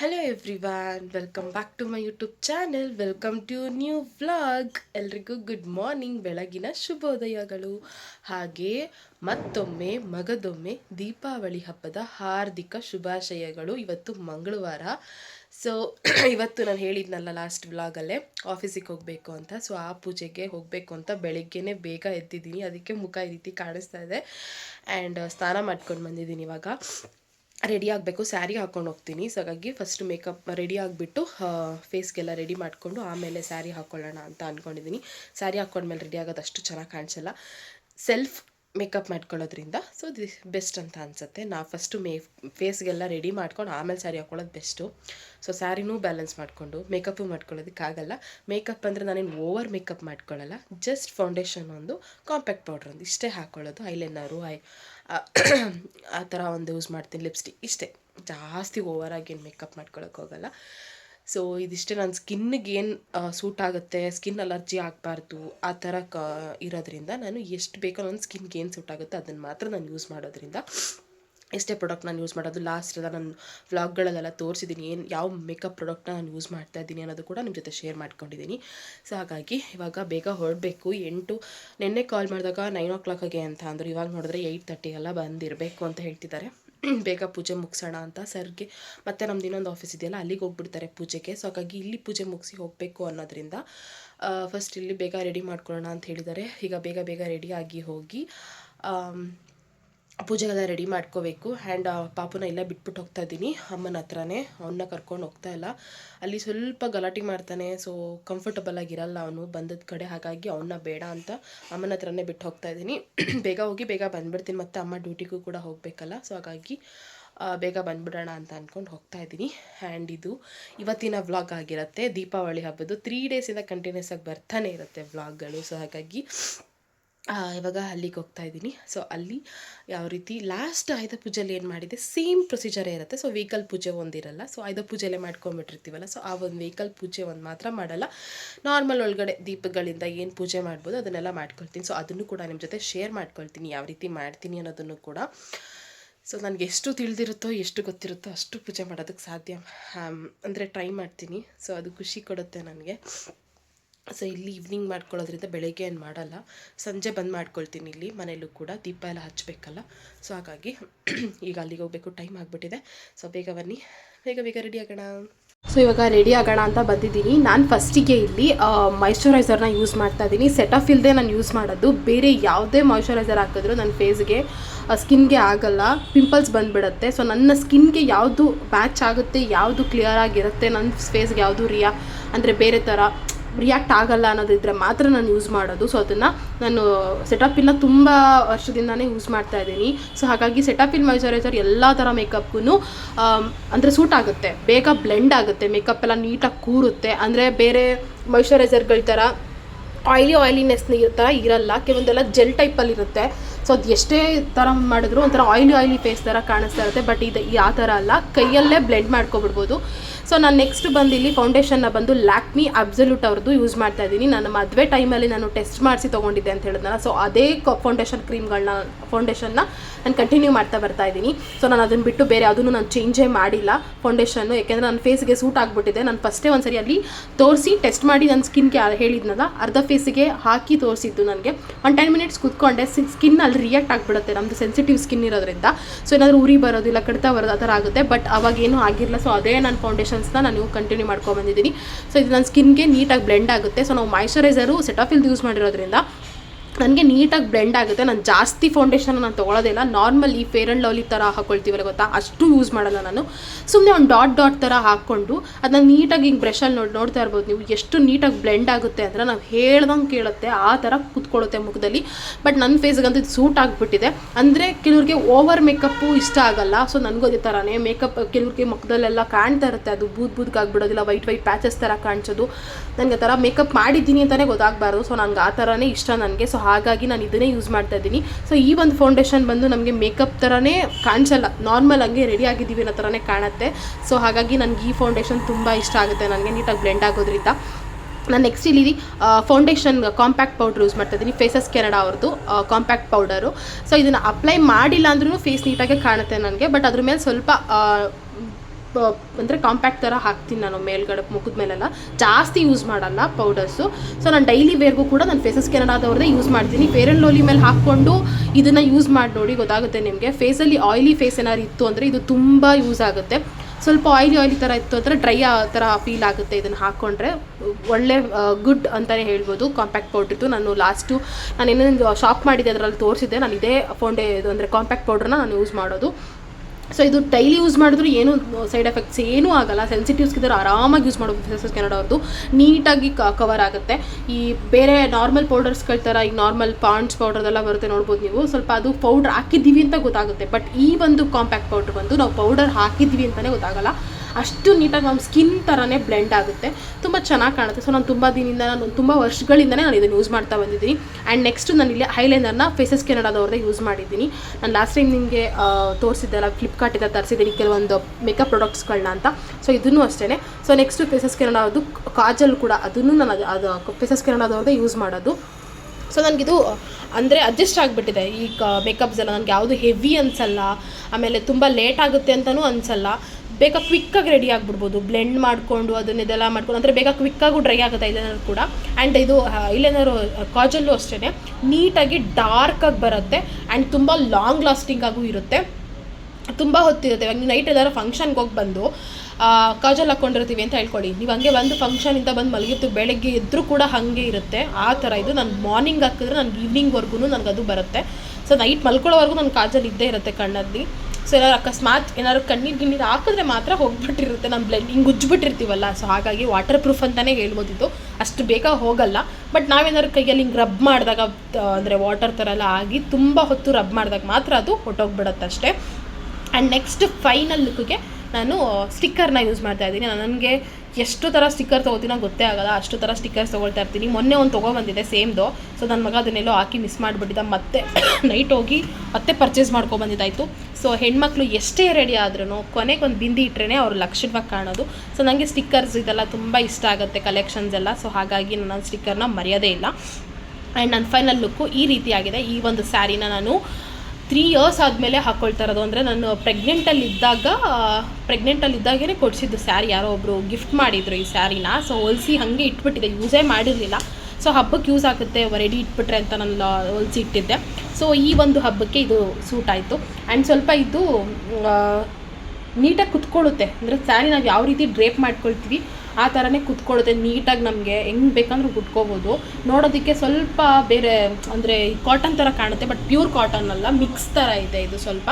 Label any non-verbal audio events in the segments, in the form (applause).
Hello everyone welcome back to my YouTube channel welcome to new vlog ಎಲ್ರಿಗೂ good morning ಬೆಳಗಿನ ಶುಭೋದಯಗಳು. ಹಾಗೆ ಮತ್ತೊಮ್ಮೆ ಮಗದೊಮ್ಮೆ ದೀಪಾವಳಿ ಹಬ್ಬದ ಹಾರ್ದಿಕ ಶುಭಾಶಯಗಳು ಇವತ್ತು ಮಂಗಳವಾರ. ಸೊ (clears throat) ಇವತ್ತು ನಾನು ಹೇಳಿದ್ನಲ್ಲ ಲಾಸ್ಟ್ ವ್ಲಾಗಲ್ಲೇ ಆಫೀಸಿಗೆ ಹೋಗಬೇಕು ಅಂತ. ಸೊ ಆ ಪೂಜೆಗೆ ಹೋಗಬೇಕು ಅಂತ ಬೆಳಿಗ್ಗೆನೇ ಬೇಗ ಎದ್ದಿದ್ದೀನಿ. ಅದಕ್ಕೆ ಮುಖ ಈ ರೀತಿ ಕಾಣಿಸ್ತಾ ಇದೆ. ಆ್ಯಂಡ್ ಸ್ನಾನ ಮಾಡ್ಕೊಂಡು ಬಂದಿದ್ದೀನಿ ಇವಾಗ. ರೆಡಿ ಆಗಬೇಕು, ಸ್ಯಾರಿ ಹಾಕ್ಕೊಂಡು ಹೋಗ್ತೀನಿ. ಸೊ ಹಾಗಾಗಿ ಫಸ್ಟ್ ಮೇಕಪ್ ರೆಡಿ ಆಗಿಬಿಟ್ಟು ಫೇಸ್ಗೆಲ್ಲ ರೆಡಿ ಮಾಡಿಕೊಂಡು ಆಮೇಲೆ ಸ್ಯಾರಿ ಹಾಕ್ಕೊಳ್ಳೋಣ ಅಂತ ಅಂದ್ಕೊಂಡಿದ್ದೀನಿ ಸ್ಯಾರಿ ಹಾಕ್ಕೊಂಡ್ಮೇಲೆ ರೆಡಿ ಆಗೋದು ಅಷ್ಟು ಚೆನ್ನಾಗಿ ಕಾಣಿಸಲ್ಲ. ಸೆಲ್ಫ್ ಮೇಕಪ್ ಮಾಡ್ಕೊಳ್ಳೋದ್ರಿಂದ ಸೊ ದಿಸ್ ಬೆಸ್ಟ್ ಅಂತ ಅನಿಸುತ್ತೆ. ನಾ ಫಸ್ಟು ಮೇ ಫೇಸ್ಗೆಲ್ಲ ರೆಡಿ ಮಾಡ್ಕೊಂಡು ಆಮೇಲೆ ಸ್ಯಾರಿ ಹಾಕ್ಕೊಳ್ಳೋದು ಬೆಸ್ಟು ಸೊ ಸ್ಯಾರಿನೂ ಬ್ಯಾಲೆನ್ಸ್ ಮಾಡಿಕೊಂಡು ಮೇಕಪ್ಪು ಮಾಡ್ಕೊಳ್ಳೋದಕ್ಕಾಗಲ್ಲ ಮೇಕಪ್ ಅಂದರೆ ನಾನೇನು ಓವರ್ ಮೇಕಪ್ ಮಾಡ್ಕೊಳ್ಳಲ್ಲ. ಜಸ್ಟ್ ಫೌಂಡೇಶನ್ ಒಂದು ಕಾಂಪ್ಯಾಕ್ಟ್ ಪೌಡ್ರ್ ಒಂದು, ಇಷ್ಟೇ ಹಾಕ್ಕೊಳ್ಳೋದು ಐಲೈನರು ಐ ಆ ಥರ ಒಂದು ಯೂಸ್ ಮಾಡ್ತೀನಿ ಲಿಪ್ಸ್ಟಿಕ್ ಇಷ್ಟೇ. ಜಾಸ್ತಿ ಓವರಾಗಿ ಏನು ಮೇಕಪ್ ಮಾಡ್ಕೊಳಕ್ಕೆ ಹೋಗಲ್ಲ. ಸೊ ಇದಿಷ್ಟೇ ನನ್ನ ಸ್ಕಿನ್ನಿಗೆ ಏನು ಸೂಟ್ ಆಗುತ್ತೆ ಸ್ಕಿನ್ ಅಲರ್ಜಿ ಆಗಬಾರ್ದು, ಆ ಥರ ಕ, ಇರೋದ್ರಿಂದ ನಾನು ಎಷ್ಟು ಬೇಕೋ ನನ್ನ ಸ್ಕಿನ್ಗೆ ಏನು ಸೂಟ್ ಆಗುತ್ತೆ ಅದನ್ನು ಮಾತ್ರ ನಾನು ಯೂಸ್ ಮಾಡೋದ್ರಿಂದ. ಎಷ್ಟೇ ಪ್ರಾಡಕ್ಟ್ ನಾನು ಯೂಸ್ ಮಾಡೋದು ಲಾಸ್ಟ್ ಎಲ್ಲ ನಾನು ವ್ಲಾಗ್ಗಳಲ್ಲೆಲ್ಲ ತೋರಿಸಿದ್ದೀನಿ ಏನು, ಯಾವ ಮೇಕಪ್ ಪ್ರಾಡಕ್ಟ್ನ ನಾನು ಯೂಸ್ ಮಾಡ್ತಾ ಇದ್ದೀನಿ ಅನ್ನೋದು ಕೂಡ ನಿಮ್ಮ ಜೊತೆ ಶೇರ್ ಮಾಡ್ಕೊಂಡಿದ್ದೀನಿ ಸೊ ಹಾಗಾಗಿ ಇವಾಗ ಬೇಗ ಹೊರಡಬೇಕು. ಎಂಟು, ನಿನ್ನೆ ಕಾಲ್ ಮಾಡಿದಾಗ ನೈನ್ ಓ ಕ್ಲಾಕಾಗೆ ಅಂತ ಅಂದರು. ಇವಾಗ ನೋಡಿದ್ರೆ ಏಯ್ಟ್ ತರ್ಟಿಗೆಲ್ಲ ಬಂದಿರಬೇಕು ಅಂತ ಹೇಳ್ತಿದ್ದಾರೆ. (clears throat) ಬೇಗ ಪೂಜೆ ಮುಗಿಸೋಣ ಅಂತ ಸರ್ಗೆ. ಮತ್ತು ನಮ್ದು ಇನ್ನೊಂದು ಆಫೀಸ್ ಇದೆಯಲ್ಲ, ಅಲ್ಲಿಗೆ ಹೋಗ್ಬಿಡ್ತಾರೆ ಪೂಜೆಗೆ. ಸೊ ಹಾಗಾಗಿ ಇಲ್ಲಿ ಪೂಜೆ ಮುಗಿಸಿ ಹೋಗಬೇಕು ಅನ್ನೋದ್ರಿಂದ ಫಸ್ಟ್ ಇಲ್ಲಿ ಬೇಗ ರೆಡಿ ಮಾಡ್ಕೊಳ್ಳೋಣ ಅಂತ ಹೇಳಿದ್ದಾರೆ. ಈಗ ಬೇಗ ಬೇಗ ರೆಡಿಯಾಗಿ ಹೋಗಿ ಪೂಜೆಗೆಲ್ಲ ರೆಡಿ ಮಾಡ್ಕೋಬೇಕು. ಆ್ಯಂಡ್ ಪಾಪುನ ಇಲ್ಲ ಬಿಟ್ಬಿಟ್ಟು ಹೋಗ್ತಾ ಇದ್ದೀನಿ. ಅಮ್ಮನ ಹತ್ರನೇ. ಅವನ್ನ ಕರ್ಕೊಂಡು ಹೋಗ್ತಾ ಇಲ್ಲ. ಅಲ್ಲಿ ಸ್ವಲ್ಪ ಗಲಾಟೆ ಮಾಡ್ತಾನೆ. ಸೊ ಕಂಫರ್ಟಬಲ್ ಆಗಿರಲ್ಲ ಅವನು. ಬಂದದ ಕಡೆ ಹಾಗಾಗಿ ಅವನ್ನ ಬೇಡ ಅಂತ ಅಮ್ಮನ ಹತ್ರನೇ ಬಿಟ್ಟು ಹೋಗ್ತಾ ಇದ್ದೀನಿ. (clears throat) ಬೇಗ ಹೋಗಿ ಬೇಗ ಬಂದ್ಬಿಡ್ತೀನಿ. ಮತ್ತು ಅಮ್ಮ ಡ್ಯೂಟಿಗೂ ಕೂಡ ಹೋಗಬೇಕಲ್ಲ. ಸೊ ಹಾಗಾಗಿ ಬೇಗ ಬಂದ್ಬಿಡೋಣ ಅಂತ ಅಂದ್ಕೊಂಡು ಹೋಗ್ತಾ ಇದ್ದೀನಿ. ಆ್ಯಂಡ್ ಇದು ಇವತ್ತಿನ ವ್ಲಾಗ್ ಆಗಿರುತ್ತೆ. ದೀಪಾವಳಿ ಹಬ್ಬದ್ದು. ತ್ರೀ ಡೇಸಿಂದ ಕಂಟಿನ್ಯೂಸ್ ಆಗಿ ಬರ್ತಾನೆ ಇರುತ್ತೆ ವ್ಲಾಗ್ಗಳು ಸೊ ಹಾಗಾಗಿ ಇವಾಗ ಅಲ್ಲಿಗೆ ಹೋಗ್ತಾ ಇದ್ದೀನಿ. ಸೊ ಅಲ್ಲಿ ಯಾವ ರೀತಿ ಲಾಸ್ಟ್ ಆಯುಧ ಪೂಜೆಯಲ್ಲಿ ಏನು ಮಾಡಿದೆ? ಸೇಮ್ ಪ್ರೊಸೀಜರೇ ಇರುತ್ತೆ. ಸೊ ವೆಹಿಕಲ್ ಪೂಜೆ ಒಂದಿರಲ್ಲ ಸೊ ಆಯುಧ ಪೂಜೆಲೆ ಮಾಡ್ಕೊಂಬಿಟ್ಟಿರ್ತೀವಲ್ಲ. ಸೊ ಆ ಒಂದು ವೆಹಿಕಲ್ ಪೂಜೆ ಒಂದು ಮಾತ್ರ ಮಾಡಲ್ಲ. ನಾರ್ಮಲ್ ಒಳಗಡೆ ದೀಪಗಳಿಂದ ಏನು ಪೂಜೆ ಮಾಡ್ಬೋದು ಅದನ್ನೆಲ್ಲ ಮಾಡ್ಕೊಳ್ತೀನಿ. ಸೊ ಅದನ್ನು ಕೂಡ ನಿಮ್ಮ ಜೊತೆ ಶೇರ್ ಮಾಡ್ಕೊಳ್ತೀನಿ. ಯಾವ ರೀತಿ ಮಾಡ್ತೀನಿ ಅನ್ನೋದನ್ನು ಕೂಡ. ಸೊ ನನಗೆ ಎಷ್ಟು ತಿಳಿದಿರುತ್ತೋ, ಎಷ್ಟು ಗೊತ್ತಿರುತ್ತೋ ಅಷ್ಟು ಪೂಜೆ ಮಾಡೋದಕ್ಕೆ ಸಾಧ್ಯ. ಅಂದರೆ ಟ್ರೈ ಮಾಡ್ತೀನಿ. ಸೊ ಅದು ಖುಷಿ ಕೊಡುತ್ತೆ ನನಗೆ. ಸೊ ಇಲ್ಲಿ ಈವ್ನಿಂಗ್ ಮಾಡ್ಕೊಳ್ಳೋದ್ರಿಂದ ಬೆಳಗ್ಗೆ ಏನು ಮಾಡಲ್ಲ, ಸಂಜೆ ಬಂದು ಮಾಡ್ಕೊಳ್ತೀನಿ ಇಲ್ಲಿ ಮನೇಲೂ ಕೂಡ ದೀಪ ಎಲ್ಲ ಹಚ್ಚಬೇಕಲ್ಲ ಸೊ ಹಾಗಾಗಿ ಈಗ ಅಲ್ಲಿಗೆ ಹೋಗಬೇಕು ಟೈಮ್ ಆಗಿಬಿಟ್ಟಿದೆ. ಸೊ ಬೇಗ ಬನ್ನಿ. ಬೇಗ ಬೇಗ ರೆಡಿ ಆಗೋಣ. ಸೊ ಇವಾಗ ರೆಡಿ ಆಗೋಣ ಅಂತ ಬಂದಿದ್ದೀನಿ. ನಾನು ಫಸ್ಟಿಗೆ ಇಲ್ಲಿ ಮಾಯ್ಶ್ಚರೈಸರ್ನ ಯೂಸ್ ಮಾಡ್ತಾ ಇದ್ದೀನಿ. ಆಫ್ ಇಲ್ಲದೆ ನಾನು ಯೂಸ್ ಮಾಡೋದು. ಬೇರೆ ಯಾವುದೇ ಮಾಯ್ಶ್ಚರೈಸರ್ ಹಾಕಿದ್ರು ನನ್ನ ಫೇಸ್ಗೆ ಸ್ಕಿನ್ಗೆ ಆಗಲ್ಲ. ಪಿಂಪಲ್ಸ್ ಬಂದುಬಿಡುತ್ತೆ. ಸೊ ನನ್ನ ಸ್ಕಿನ್ಗೆ ಯಾವುದು ಮ್ಯಾಚ್ ಆಗುತ್ತೆ, ಯಾವುದು ಕ್ಲಿಯರ್ ಆಗಿರುತ್ತೆ ನನ್ನ ಫೇಸ್ಗೆ ಯಾವುದು ರಿಯಾ ಅಂದರೆ ಬೇರೆ ಥರ ರಿಯಾಕ್ಟ್ ಆಗಲ್ಲ ಅನ್ನೋದಿದ್ರೆ ಮಾತ್ರ ನಾನು ಯೂಸ್ ಮಾಡೋದು. ಸೊ ಅದನ್ನು ನಾನು ಸೆಟಪಿಲ್ನ ತುಂಬ ವರ್ಷದಿಂದನೇ ಯೂಸ್ ಮಾಡ್ತಾ ಇದ್ದೀನಿ. ಸೊ ಹಾಗಾಗಿ ಸೆಟಪಿಲ್ ಮೈಶ್ಚರೈಸರ್ ಎಲ್ಲ ಥರ ಮೇಕಪ್ಗೂ ಅಂದರೆ ಸೂಟ್ ಆಗುತ್ತೆ. ಬೇಗ ಬ್ಲೆಂಡ್ ಆಗುತ್ತೆ. ಮೇಕಪ್ ಎಲ್ಲ ನೀಟಾಗಿ ಕೂರುತ್ತೆ. ಅಂದರೆ ಬೇರೆ ಮೈಶ್ಚರೈಸರ್ಗಳ ಥರ ಆಯ್ಲಿ ಆಯ್ಲಿನೆಸ್ ಥರ ಇರಲ್ಲ. ಕೆಲವೊಂದೆಲ್ಲ ಜೆಲ್ ಟೈಪಲ್ಲಿ ಇರುತ್ತೆ. ಸೊ ಅದು ಎಷ್ಟೇ ಥರ ಮಾಡಿದ್ರು ಒಂಥರ ಆಯ್ಲಿ ಆಯ್ಲಿ ಫೇಸ್ ಥರ ಕಾಣಿಸ್ತಾ ಇರುತ್ತೆ. ಬಟ್ ಇದು ಆ ಥರ ಅಲ್ಲ. ಕೈಯಲ್ಲೇ ಬ್ಲೆಂಡ್ ಮಾಡ್ಕೊಬಿಡ್ಬೋದು. ಸೊ ನಾನು ನೆಕ್ಸ್ಟ್ ಬಂದು ಇಲ್ಲಿ ಫೌಂಡೇಶನ್ನ ಬಂದು ಲ್ಯಾಕ್ಮಿ ಅಬ್ಸಲ್ಯೂಟ್ ಅವ್ರದ್ದು ಯೂಸ್ ಮಾಡ್ತಾ ಇದ್ದೀನಿ. ನನ್ನ ಮದುವೆ ಟೈಮಲ್ಲಿ ನಾನು ಟೆಸ್ಟ್ ಮಾಡಿಸಿ ತೊಗೊಂಡಿದ್ದೆ ಅಂತ ಹೇಳಿದ್ನಲ್ಲ. ಸೊ ಅದೇ ಫೌಂಡೇಶನ್ ಕ್ರೀಮ್ಗಳನ್ನ ಫೌಂಡೇಶನ್ನ ನಾನು ಕಂಟಿನ್ಯೂ ಮಾಡ್ತಾ ಬರ್ತಾ ಇದ್ದೀನಿ. ಸೊ ನಾನು ಅದನ್ನು ಬಿಟ್ಟು ಬೇರೆ ಯಾವುದನ್ನು ನಾನು ಚೇಂಜೇ ಮಾಡಿಲ್ಲ ಫೌಂಡೇಶನ್ನು ಯಾಕೆಂದರೆ ನನ್ನ ಫೇಸ್ಗೆ ಸೂಟ್ ಆಗಿಬಿಟ್ಟಿದೆ. ನಾನು ಫಸ್ಟೇ ಒಂದು ಸರಿ ಅಲ್ಲಿ ತೋರಿಸಿ ಟೆಸ್ಟ್ ಮಾಡಿ ನನ್ನ ಸ್ಕಿನ್ಗೆ ಹೇಳಿದ್ನಲ್ಲ, ಅರ್ಧ ಫೇಸಿಗೆ ಹಾಕಿ ತೋರಿಸಿದ್ದು ನನಗೆ. ಒಂದು ಟೆನ್ ಮಿನಿಟ್ಸ್ ಕೂತ್ಕೊಂಡೆ ಸ್ಕಿನ್ ಅಲ್ಲಿ ರಿಯಾಕ್ಟ್ ಆಗಿಬಿಡುತ್ತೆ. ನಮ್ಮದು ಸೆನ್ಸಿಟಿವ್ ಸ್ಕಿನ್ ಇರೋದ್ರಿಂದ. ಸೊ ಏನಾದರೂ ಉರಿ ಬರೋದು ಇಲ್ಲ, ಕಡಿತ ಬರೋದು ಆ ಥರ ಆಗುತ್ತೆ. ಬಟ್ ಅವಾಗ ಆಗಿರಲ್ಲ. ಸೊ ಅದೇ ನನ್ನ ಫೌಂಡೇಶನ್ಸ್ನ ನಾನು ಕಂಟಿನ್ಯೂ ಮಾಡ್ಕೊಂಬಂದಿದ್ದೀನಿ ಸೊ ಇದು ನನ್ನ ಸ್ಕಿನ್ಗೆ ನೀಟಾಗಿ ಬ್ಲೆಂಡ್ ಆಗುತ್ತೆ. ಸೊ ನಾವು ಮಾಯ್ಶ್ಚರೈಸರು ಸೆಟಾಫಿಲ್ದು ಯೂಸ್ ಮಾಡಿರೋದ್ರಿಂದ ನನಗೆ ನೀಟಾಗಿ ಬ್ಲೆಂಡ್ ಆಗುತ್ತೆ. ನಾನು ಜಾಸ್ತಿ ಫೌಂಡೇಶನ್ ನಾನು ತೊಗೊಳೋದಿಲ್ಲ. ನಾರ್ಮಲಿ ಫೇರ್ ಆ್ಯಂಡ್ ಲವ್ಲಿ ಥರ ಹಾಕೊಳ್ತೀವಲ್ಲ ಗೊತ್ತಾ? ಅಷ್ಟು ಯೂಸ್ ಮಾಡಲ್ಲ ನಾನು. ಸುಮ್ಮನೆ ಒಂದು ಡಾಟ್ ಡಾಟ್ ಥರ ಹಾಕ್ಕೊಂಡು ಅದನ್ನ ನೀಟಾಗಿ ಹಿಂಗೆ ಬ್ರಷಲ್ಲಿ ನೋಡಿ ನೋಡ್ತಾ ಇರ್ಬೋದು ನೀವು. ಎಷ್ಟು ನೀಟಾಗಿ ಬ್ಲೆಂಡ್ ಆಗುತ್ತೆ ಅಂದರೆ ನಾವು ಹೇಳ್ದಂಗೆ ಕೇಳುತ್ತೆ, ಆ ಥರ ಕೂತ್ಕೊಳ್ಳುತ್ತೆ ಮುಖದಲ್ಲಿ. ಬಟ್ ನನ್ನ ಫೇಸ್ಗಂತೂ ಇದು ಸೂಟ್ ಆಗಿಬಿಟ್ಟಿದೆ. ಅಂದರೆ ಕೆಲವ್ರಿಗೆ ಓವರ್ ಮೇಕಪ್ಪು ಇಷ್ಟ ಆಗಲ್ಲ. ಸೊ ನನಗೂ ಅದೇ ಥರನೇ ಮೇಕಪ್ ಕೆಲವ್ರಿಗೆ ಮುಖದಲ್ಲೆಲ್ಲ ಕಾಣ್ತಾ ಇರುತ್ತೆ. ಅದು ಬೂದ್ ಬೂದ್ಗಾಗ್ಬಿಡೋದಿಲ್ಲ ವೈಟ್ ವೈಟ್ ಪ್ಯಾಚಸ್ ಥರ ಕಾಣಿಸೋದು. ನನಗೆ ಆ ಥರ ಮೇಕಪ್ ಮಾಡಿದ್ದೀನಿ ಅಂತಲೇ ಗೊತ್ತಾಗಬಾರ್ದು. ಸೊ ನನಗೆ ಆ ಥರನೇ ಇಷ್ಟ ನನಗೆ. ಸೊ ಹಾಗಾಗಿ ನಾನು ಇದನ್ನೇ ಯೂಸ್ ಮಾಡ್ತಾ ಇದ್ದೀನಿ. ಸೊ ಈ ಒಂದು ಫೌಂಡೇಶನ್ ಬಂದು ನಮಗೆ ಮೇಕಪ್ ಥರನೇ ಕಾಣಿಸಲ್ಲ. ನಾರ್ಮಲ್ ಹಂಗೆ ರೆಡಿ ಆಗಿದ್ದೀವಿ ಅನ್ನೋ ಥರನೇ ಕಾಣುತ್ತೆ. ಸೊ ಹಾಗಾಗಿ ನನಗೆ ಈ ಫೌಂಡೇಶನ್ ತುಂಬ ಇಷ್ಟ ಆಗುತ್ತೆ. ನನಗೆ ನೀಟಾಗಿ ಬ್ಲೆಂಡ್ ಆಗೋದ್ರಿಂದ. ನಾನು ನೆಕ್ಸ್ಟ್ ಇಲ್ಲಿ ಫೌಂಡೇಶನ್ ಕಾಂಪ್ಯಾಕ್ಟ್ ಪೌಡ್ರ್ ಯೂಸ್ ಮಾಡ್ತಾ ಇದ್ದೀನಿ. ಫೇಸಸ್ ಕೆನಡಾ ಅವ್ರದ್ದು ಕಾಂಪ್ಯಾಕ್ಟ್ ಪೌಡರು ಸೊ ಇದನ್ನು ಅಪ್ಲೈ ಮಾಡಿಲ್ಲ ಅಂದ್ರೂ ಫೇಸ್ ನೀಟಾಗೆ ಕಾಣುತ್ತೆ ನನಗೆ. ಬಟ್ ಅದ್ರ ಮೇಲೆ ಸ್ವಲ್ಪ ಅಂದರೆ ಕಾಂಪ್ಯಾಕ್ಟ್ ಥರ ಹಾಕ್ತೀನಿ ನಾನು ಮೇಲ್ಗಡೆ ಮುಖದ ಮೇಲೆಲ್ಲ. ಜಾಸ್ತಿ ಯೂಸ್ ಮಾಡಲ್ಲ ಪೌಡರ್ಸು ಸೊ ನಾನು ಡೈಲಿ ವೇರ್ಗೂ ಕೂಡ ನಾನು ಫೇಸಸ್ ಕೆನಡಾದವ್ರದ್ದೇ ಯೂಸ್ ಮಾಡ್ತೀನಿ. ಫೇರ್ ಆ್ಯಂಡ್ ಲೋಲಿ ಮೇಲೆ ಹಾಕ್ಕೊಂಡು ಇದನ್ನು ಯೂಸ್ ಮಾಡಿ ನೋಡಿ ಗೊತ್ತಾಗುತ್ತೆ ನಿಮಗೆ. ಫೇಸಲ್ಲಿ ಆಯಿಲಿ ಫೇಸ್ ಏನಾದ್ರು ಇತ್ತು ಅಂದರೆ ಇದು ತುಂಬ ಯೂಸ್ ಆಗುತ್ತೆ. ಸ್ವಲ್ಪ ಆಯಿಲಿ ಆಯಿಲಿ ಥರ ಇತ್ತು ಅಂದರೆ ಡ್ರೈ ಆ ಥರ ಫೀಲ್ ಆಗುತ್ತೆ ಇದನ್ನು ಹಾಕ್ಕೊಂಡ್ರೆ ಒಳ್ಳೆ ಗುಡ್ ಅಂತಲೇ ಹೇಳ್ಬೋದು. ಕಾಂಪ್ಯಾಕ್ಟ್ ಪೌಡ್ರಿದ್ದು ನಾನು ಲಾಸ್ಟು ನಾನು ಏನೇನು ಶಾಪ್ ಮಾಡಿದ್ದೆ ಅದರಲ್ಲಿ ತೋರಿಸಿದ್ದೆ. ನಾನು ಇದೇ ಫೌಂಡೇ ಇದು ಅಂದರೆ ಕಾಂಪ್ಯಾಕ್ಟ್ ಪೌಡ್ರನ್ನ ನಾನು ಯೂಸ್ ಮಾಡೋದು. ಸೊ ಇದು ಡೈಲಿ ಯೂಸ್ ಮಾಡಿದ್ರು ಏನು ಸೈಡ್ ಎಫೆಕ್ಟ್ಸ್ ಏನೂ ಆಗಲ್ಲ. ಸೆನ್ಸಿಟಿವ್ಸ್ಗಿದ್ರೆ ಆರಾಮಾಗಿ ಯೂಸ್ ಮಾಡ್ಬೋದು ಫೇಸಸ್ ಕೆನಡ ಅವ್ರದ್ದು. ನೀಟಾಗಿ ಕವರ್ ಆಗುತ್ತೆ. ಈ ಬೇರೆ ನಾರ್ಮಲ್ ಪೌಡರ್ಸ್ಗಳ ಥರ ಈಗ ನಾರ್ಮಲ್ ಪಾಂಡ್ಸ್ ಪೌಡರ್ದೆಲ್ಲ ಬರುತ್ತೆ ನೋಡ್ಬೋದು ನೀವು. ಸ್ವಲ್ಪ ಅದು ಪೌಡ್ರ್ ಹಾಕಿದ್ದೀವಿ ಅಂತ ಗೊತ್ತಾಗುತ್ತೆ. ಬಟ್ ಈ ಒಂದು ಕಾಂಪ್ಯಾಕ್ಟ್ ಪೌಡ್ರ್ ಬಂದು ನಾವು ಪೌಡರ್ ಹಾಕಿದ್ದೀವಿ ಅಂತಲೇ ಗೊತ್ತಾಗಲ್ಲ. ಅಷ್ಟು ನೀಟಾಗಿ ನಮ್ಮ ಸ್ಕಿನ್ ಥರನೇ ಬ್ಲೆಂಡ್ ಆಗುತ್ತೆ. ತುಂಬ ಚೆನ್ನಾಗಿ ಕಾಣುತ್ತೆ. ಸೊ ನಾನು ತುಂಬ ದಿನದಿಂದ ನಾನು ತುಂಬ ವರ್ಷಗಳಿಂದನೇ ನಾನು ಇದನ್ನು ಯೂಸ್ ಮಾಡ್ತಾ ಬಂದಿದ್ದೀನಿ. ಆ್ಯಂಡ್ ನೆಕ್ಸ್ಟ್ ನಾನು ಇಲ್ಲಿ ಹೈಲೈನರ್ನ ಫೇಸಸ್ ಕೆನಡಾದವ್ರದ್ದೇ ಯೂಸ್ ಮಾಡಿದ್ದೀನಿ. ನಾನು ಲಾಸ್ಟ್ ಟೈಮ್ ನಿಮಗೆ ತೋರಿಸಿದ್ದೆಲ್ಲ ಫ್ಲಿಪ್ಕಾರ್ಟಿಂದ ತರಿಸಿದ್ದೀನಿ ಕೆಲವೊಂದು ಮೇಕಪ್ ಪ್ರಾಡಕ್ಟ್ಸ್ಗಳನ್ನ ಅಂತ. ಸೊ ಇದನ್ನು ಅಷ್ಟೇ ಸೊ ನೆಕ್ಸ್ಟ್ ಫೇಸಸ್ ಕೆನಡಾದು ಕಾಜಲ್ ಕೂಡ ಅದನ್ನು ನಾನು ಅದು ಅದು ಫೇಸಸ್ ಕೆನಡಾದವ್ರದ್ದೇ ಯೂಸ್ ಮಾಡೋದು. ಸೊ ನನಗಿದು, ಅಂದರೆ ಅಡ್ಜಸ್ಟ್ ಆಗಿಬಿಟ್ಟಿದೆ. ಈ ಮೇಕಪ್ಸ್ ಎಲ್ಲ. ನನಗೆ ಯಾವುದು ಹೆವಿ ಅನಿಸಲ್ಲ. ಆಮೇಲೆ ತುಂಬ ಲೇಟ್ ಆಗುತ್ತೆ ಅಂತಲೂ ಅನಿಸಲ್ಲ. ಬೇಗ ಕ್ವಿಕ್ಕಾಗಿ ರೆಡಿ ಆಗಿಬಿಡ್ಬೋದು. ಬ್ಲೆಂಡ್ ಮಾಡಿಕೊಂಡು ಅದನ್ನೆಲ್ಲ ಮಾಡ್ಕೊಂಡು, ಅಂದರೆ ಬೇಗ ಕ್ವಿಕ್ಕಾಗೂ ಡ್ರೈ ಆಗುತ್ತೆ ಐಲೈನರ್ ಕೂಡ. ಆ್ಯಂಡ್ ಇದು ಇಲ್ಲೇನಾದ್ರು ಕಾಜಲ್ಲೂ ಅಷ್ಟೇ ನೀಟಾಗಿ ಡಾರ್ಕಾಗಿ ಬರುತ್ತೆ ಆ್ಯಂಡ್ ತುಂಬ ಲಾಂಗ್ ಲಾಸ್ಟಿಂಗ್ ಆಗೂ ಇರುತ್ತೆ. ತುಂಬ ಹೊತ್ತಿರುತ್ತೆ. ಇವಾಗ ನೀವು ನೈಟ್ ಏನಾದ್ರು ಫಂಕ್ಷನ್ಗೆ ಹೋಗಿ ಬಂದು ಕಾಜಲ್ ಹಾಕ್ಕೊಂಡಿರ್ತೀವಿ ಅಂತ ಹೇಳ್ಕೊಳ್ಳಿ. ನೀವು ಹಂಗೆ ಬಂದು ಫಂಕ್ಷನಿಂದ ಬಂದು ಮಲಗಿರ್ತೀವಿ ಬೆಳಗ್ಗೆ ಎದ್ದರೂ ಕೂಡ ಹಾಗೆ ಇರುತ್ತೆ. ಆ ಥರ ಇದು ನಾನು ಮಾರ್ನಿಂಗ್ ಹಾಕಿದ್ರೆ ನನಗೆ ಈವ್ನಿಂಗ್ವರೆಗೂ ನನಗೆ ಅದು ಬರುತ್ತೆ. ಸೊ ನೈಟ್ ಮಲ್ಕೊಳ್ಳೋವರೆಗೂ ನನ್ನ ಕಾಜಲ್ ಇದ್ದೇ ಇರುತ್ತೆ ಕಣ್ಣಲ್ಲಿ. ಸೊ ಏನಾದ್ರು ಅಕಸ್ಮಾತ್ ಏನಾದ್ರು ಕಣ್ಣೀರು ಗಿಣ್ಣೀರು ಹಾಕಿದ್ರೆ ಮಾತ್ರ ಹೋಗ್ಬಿಟ್ಟಿರುತ್ತೆ. ನಮ್ಮ ಬ್ಲಡ್ ಹಿಂಗೆ ಉಜ್ಜಿಬಿಟ್ಟಿರ್ತೀವಲ್ಲ ಸೊ ಹಾಗಾಗಿ ವಾಟರ್ ಪ್ರೂಫ್ ಅಂತಲೇ ಹೇಳ್ಬೋದಿತ್ತು. ಅಷ್ಟು ಬೇಗ ಹೋಗಲ್ಲ. ಬಟ್ ನಾವೇನಾದ್ರು ಕೈಯಲ್ಲಿ ಹಿಂಗೆ ರಬ್ ಮಾಡಿದಾಗ ಅಂದರೆ ವಾಟರ್ ಥರ ಎಲ್ಲ ಆಗಿ ತುಂಬ ಹೊತ್ತು ರಬ್ ಮಾಡಿದಾಗ ಮಾತ್ರ ಅದು ಹೊಟ್ಟೋಗ್ಬಿಡತ್ತೆ ಅಷ್ಟೇ. ಆ್ಯಂಡ್ ನೆಕ್ಸ್ಟ್ ಫೈನಲ್ ಲುಕ್ಗೆ ನಾನು ಸ್ಟಿಕ್ಕರ್ನ ಯೂಸ್ ಮಾಡ್ತಾ ಇದ್ದೀನಿ. ನನಗೆ ಎಷ್ಟು ಥರ ಸ್ಟಿಕ್ಕರ್ ತೊಗೋತೀನೋ ಗೊತ್ತೇ ಆಗಲ್ಲ. ಅಷ್ಟು ಥರ ಸ್ಟಿಕ್ಕರ್ಸ್ ತೊಗೊಳ್ತಾ ಇರ್ತೀನಿ. ಮೊನ್ನೆ ಒಂದು ತೊಗೊಬಂದಿದೆ ಸೇಮ್ದು ಸೊ ನನ್ನ ಮಗ ಅದನ್ನೆಲ್ಲೋ ಹಾಕಿ ಮಿಸ್ ಮಾಡಿಬಿಟ್ಟಿದ್ದ ಮತ್ತೆ (coughs) ನೈಟ್ ಹೋಗಿ ಮತ್ತೆ ಪರ್ಚೇಸ್ ಮಾಡ್ಕೊಬಂದಿದ್ದಾಯಿತು ಸೊ ಹೆಣ್ಮಕ್ಳು ಎಷ್ಟೇ ರೆಡಿ ಆದ್ರೂ ಕೊನೆಗೆ ಒಂದು ಬಿಂದಿ ಇಟ್ಟರೆ ಅವ್ರು ಲಕ್ಷಣವಾಗಿ ಕಾಣೋದು. ಸೊ ನನಗೆ ಸ್ಟಿಕ್ಕರ್ಸ್ ಇದೆಲ್ಲ ತುಂಬ ಇಷ್ಟ ಆಗುತ್ತೆ ಕಲೆಕ್ಷನ್ಸ್ ಎಲ್ಲ. ಸೊ ಹಾಗಾಗಿ ನಾನು ಸ್ಟಿಕ್ಕರ್ನ ಮರೆಯೋದೇ ಇಲ್ಲ. ಆ್ಯಂಡ್ ನನ್ನ ಫೈನಲ್ ಲುಕ್ಕು ಈ ರೀತಿಯಾಗಿದೆ ಈ ಒಂದು ಸ್ಯಾರಿನ ನಾನು ತ್ರೀ ಇಯರ್ಸ್ ಆದಮೇಲೆ ಹಾಕ್ಕೊಳ್ತಾ ಇರೋದು ಅಂದರೆ ನಾನು ಪ್ರೆಗ್ನೆಂಟಲ್ಲಿದ್ದಾಗ ಪ್ರೆಗ್ನೆಂಟಲ್ಲಿದ್ದಾಗೇ ಕೊಡಿಸಿದ್ದು ಸ್ಯಾರಿ ಯಾರೋ ಒಬ್ಬರು ಗಿಫ್ಟ್ ಮಾಡಿದ್ರು ಈ ಸ್ಯಾರಿನ ಸೊ ಹೊಲಿಸಿ ಹಾಗೆ ಇಟ್ಬಿಟ್ಟಿದೆ. ಯೂಸೇ ಮಾಡಿರಲಿಲ್ಲ. ಸೊ ಹಬ್ಬಕ್ಕೆ ಯೂಸ್ ಆಗುತ್ತೆ. ರೆಡಿ ಇಟ್ಬಿಟ್ರೆ ಅಂತ ನಾನು ಹೊಲಿಸಿ ಇಟ್ಟಿದ್ದೆ. ಸೊ ಈ ಒಂದು ಹಬ್ಬಕ್ಕೆ ಇದು ಸೂಟ್ ಆಯಿತು. ಆ್ಯಂಡ್ ಸ್ವಲ್ಪ ಇದು ನೀಟಾಗಿ ಕುತ್ಕೊಳ್ಳುತ್ತೆ. ಅಂದರೆ ಸ್ಯಾರಿ ನಾವು ಯಾವ ರೀತಿ ಡ್ರೇಪ್ ಮಾಡ್ಕೊಳ್ತೀವಿ ಆ ಥರನೇ ಕುತ್ಕೊಳ್ಳುತ್ತೆ, ನೀಟಾಗಿ ನಮಗೆ ಹೆಂಗೆ ಬೇಕಂದ್ರೂ ಕುಟ್ಕೋಬೋದು ನೋಡೋದಕ್ಕೆ ಸ್ವಲ್ಪ ಬೇರೆ, ಅಂದರೆ ಕಾಟನ್ ಥರ ಕಾಣುತ್ತೆ ಬಟ್ ಪ್ಯೂರ್ ಕಾಟನ್ ಅಲ್ಲ ಮಿಕ್ಸ್ ಥರ ಇದೆ ಇದು ಸ್ವಲ್ಪ.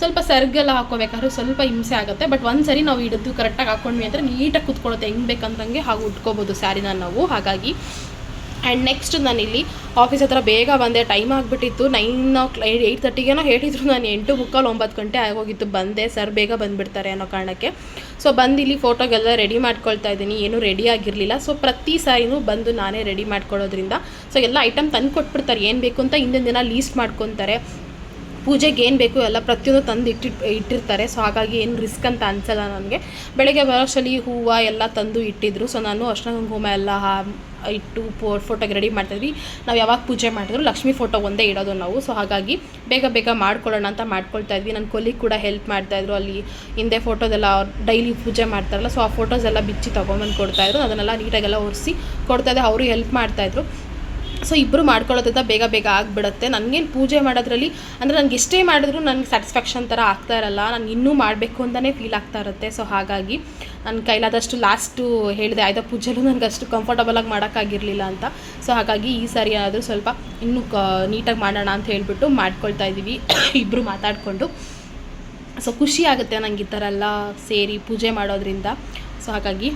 ಸ್ವಲ್ಪ ಸರ್ಗೆಲ್ಲ ಹಾಕೋಬೇಕಾದ್ರೆ ಸ್ವಲ್ಪ ಹಿಂಸೆ ಆಗುತ್ತೆ ಬಟ್ ಒಂದು ಸರಿ ನಾವು ಹಿಡಿದು ಕರೆಕ್ಟಾಗಿ ಹಾಕೊಂಡ್ವಿ ಅಂದರೆ ನೀಟಾಗಿ ಕುತ್ಕೊಳ್ಳುತ್ತೆ, ಹೆಂಗೆ ಬೇಕಂದ್ರಂಗೆ ಹಾಗೆ ಉಟ್ಕೋಬೋದು ಸ್ಯಾರಿನ ನಾವು. ಹಾಗಾಗಿ ಆ್ಯಂಡ್ ನೆಕ್ಸ್ಟ್ ನಾನು ಇಲ್ಲಿ ಆಫೀಸ್ ಹತ್ರ ಬೇಗ ಬಂದೆ ಟೈಮ್ ಆಗಿಬಿಟ್ಟಿತ್ತು. ನೈನ್ ಏಯ್ಟ್ ತರ್ಟಿಗೇನೋ ಹೇಳಿದ್ರು ನಾನು ಎಂಟು ಮುಕ್ಕಾಲು ಒಂಬತ್ತು ಗಂಟೆ ಆಗೋಗಿತ್ತು. ಬಂದೆ ಸರ್ ಬೇಗ ಬಂದುಬಿಡ್ತಾರೆ ಅನ್ನೋ ಕಾರಣಕ್ಕೆ. ಸೊ ಬಂದು ಇಲ್ಲಿ ಫೋಟೋಗೆಲ್ಲ ರೆಡಿ ಮಾಡ್ಕೊಳ್ತಾ ಇದ್ದೀನಿ. ಏನೂ ರೆಡಿ ಆಗಿರಲಿಲ್ಲ. ಸೊ ಪ್ರತಿ ಸಾರಿನೂ ಬಂದು ನಾನೇ ರೆಡಿ ಮಾಡ್ಕೊಳ್ಳೋದ್ರಿಂದ. ಸೊ ಎಲ್ಲ ಐಟಮ್ ತಂದು ಕೊಟ್ಬಿಡ್ತಾರೆ. ಏನು ಬೇಕು ಅಂತ ಹಿಂದಿನ ದಿನ ಲೀಸ್ಟ್ ಮಾಡ್ಕೊತಾರೆ. ಪೂಜೆಗೆ ಏನು ಬೇಕು ಎಲ್ಲ ಪ್ರತಿಯೊಂದು ತಂದು ಇಟ್ಟಿಟ್ ಇಟ್ಟಿರ್ತಾರೆ. ಸೊ ಹಾಗಾಗಿ ಏನು ರಿಸ್ಕ್ ಅಂತ ಅನ್ಸಲ್ಲ ನನಗೆ. ಬೆಳಗ್ಗೆ ಬರೋಷ್ಟರಲ್ಲಿ ಹೂವು ಎಲ್ಲ ತಂದು ಇಟ್ಟಿದ್ರು. ಸೊ ನಾನು ಅರ್ಶಿನ ಕುಂಕುಮ ಎಲ್ಲ ಇಟ್ಟು ಪೋ ಫೋಟೋಗೆ ರೆಡಿ ಮಾಡ್ತಾಯಿದ್ವಿ ನಾವು ಯಾವಾಗ ಪೂಜೆ ಮಾಡಿದ್ರು ಲಕ್ಷ್ಮಿ ಫೋಟೋ ಒಂದೇ ಇಡೋದು ನಾವು. ಸೊ ಹಾಗಾಗಿ ಬೇಗ ಬೇಗ ಮಾಡ್ಕೊಳ್ಳೋಣ ಅಂತ ಮಾಡ್ಕೊಳ್ತಾ ಇದ್ವಿ. ನನ್ನ ಕೊಲಿಗೆ ಕೂಡ ಹೆಲ್ಪ್ ಮಾಡ್ತಾಯಿದ್ರು ಅಲ್ಲಿ. ಹಿಂದೆ ಫೋಟೋದೆಲ್ಲ ಡೈಲಿ ಪೂಜೆ ಮಾಡ್ತಾರಲ್ಲ ಸೊ ಆ ಫೋಟೋಸ್ ಎಲ್ಲ ಬಿಚ್ಚಿ ತೊಗೊಂಬಂದು ಕೊಡ್ತಾಯಿದ್ರು ಅದನ್ನೆಲ್ಲ ನೀಟಾಗೆಲ್ಲ ಒರೆಸಿ ಕೊಡ್ತಾಯಿದ್ದೆ ಅವರು ಹೆಲ್ಪ್ ಮಾಡ್ತಾಯಿದ್ರು ಸೊ ಇಬ್ಬರು ಮಾಡ್ಕೊಳ್ಳೋದ್ರಿಂದ ಬೇಗ ಬೇಗ ಆಗಿಬಿಡುತ್ತೆ. ನನಗೇನು ಪೂಜೆ ಮಾಡೋದ್ರಲ್ಲಿ ಅಂದರೆ ನನಗೆ ಎಷ್ಟೇ ಮಾಡಿದ್ರು ನನಗೆ ಸ್ಯಾಟಿಸ್ಫ್ಯಾಕ್ಷನ್ ಥರ ಆಗ್ತಾ ಇರಲ್ಲ. ನಾನು ಇನ್ನೂ ಮಾಡಬೇಕು ಅಂತಲೇ ಫೀಲ್ ಆಗ್ತಾ ಇರುತ್ತೆ. ಸೊ ಹಾಗಾಗಿ ನನ್ನ ಕೈಲಾದಷ್ಟು ಲಾಸ್ಟು ಹೇಳಿದೆ, ಆಯ್ತಾ ಪೂಜೆಲೂ ನನಗೆ ಅಷ್ಟು ಕಂಫರ್ಟಬಲಾಗಿ ಮಾಡೋಕ್ಕಾಗಿರಲಿಲ್ಲ ಅಂತ. ಸೊ ಹಾಗಾಗಿ ಈ ಸಾರಿ ಏನಾದರೂ ಸ್ವಲ್ಪ ಇನ್ನೂ ಕ, ನೀಟಾಗಿ ಮಾಡೋಣ ಅಂತ ಹೇಳ್ಬಿಟ್ಟು ಮಾಡ್ಕೊಳ್ತಾ ಇದ್ದೀವಿ (coughs) ಇಬ್ಬರು ಮಾತಾಡಿಕೊಂಡು. ಸೊ ಖುಷಿ ಆಗುತ್ತೆ ನನಗೆ ಈ ಥರ ಎಲ್ಲ ಸೇರಿ ಪೂಜೆ ಮಾಡೋದ್ರಿಂದ. ಸೊ ಹಾಗಾಗಿ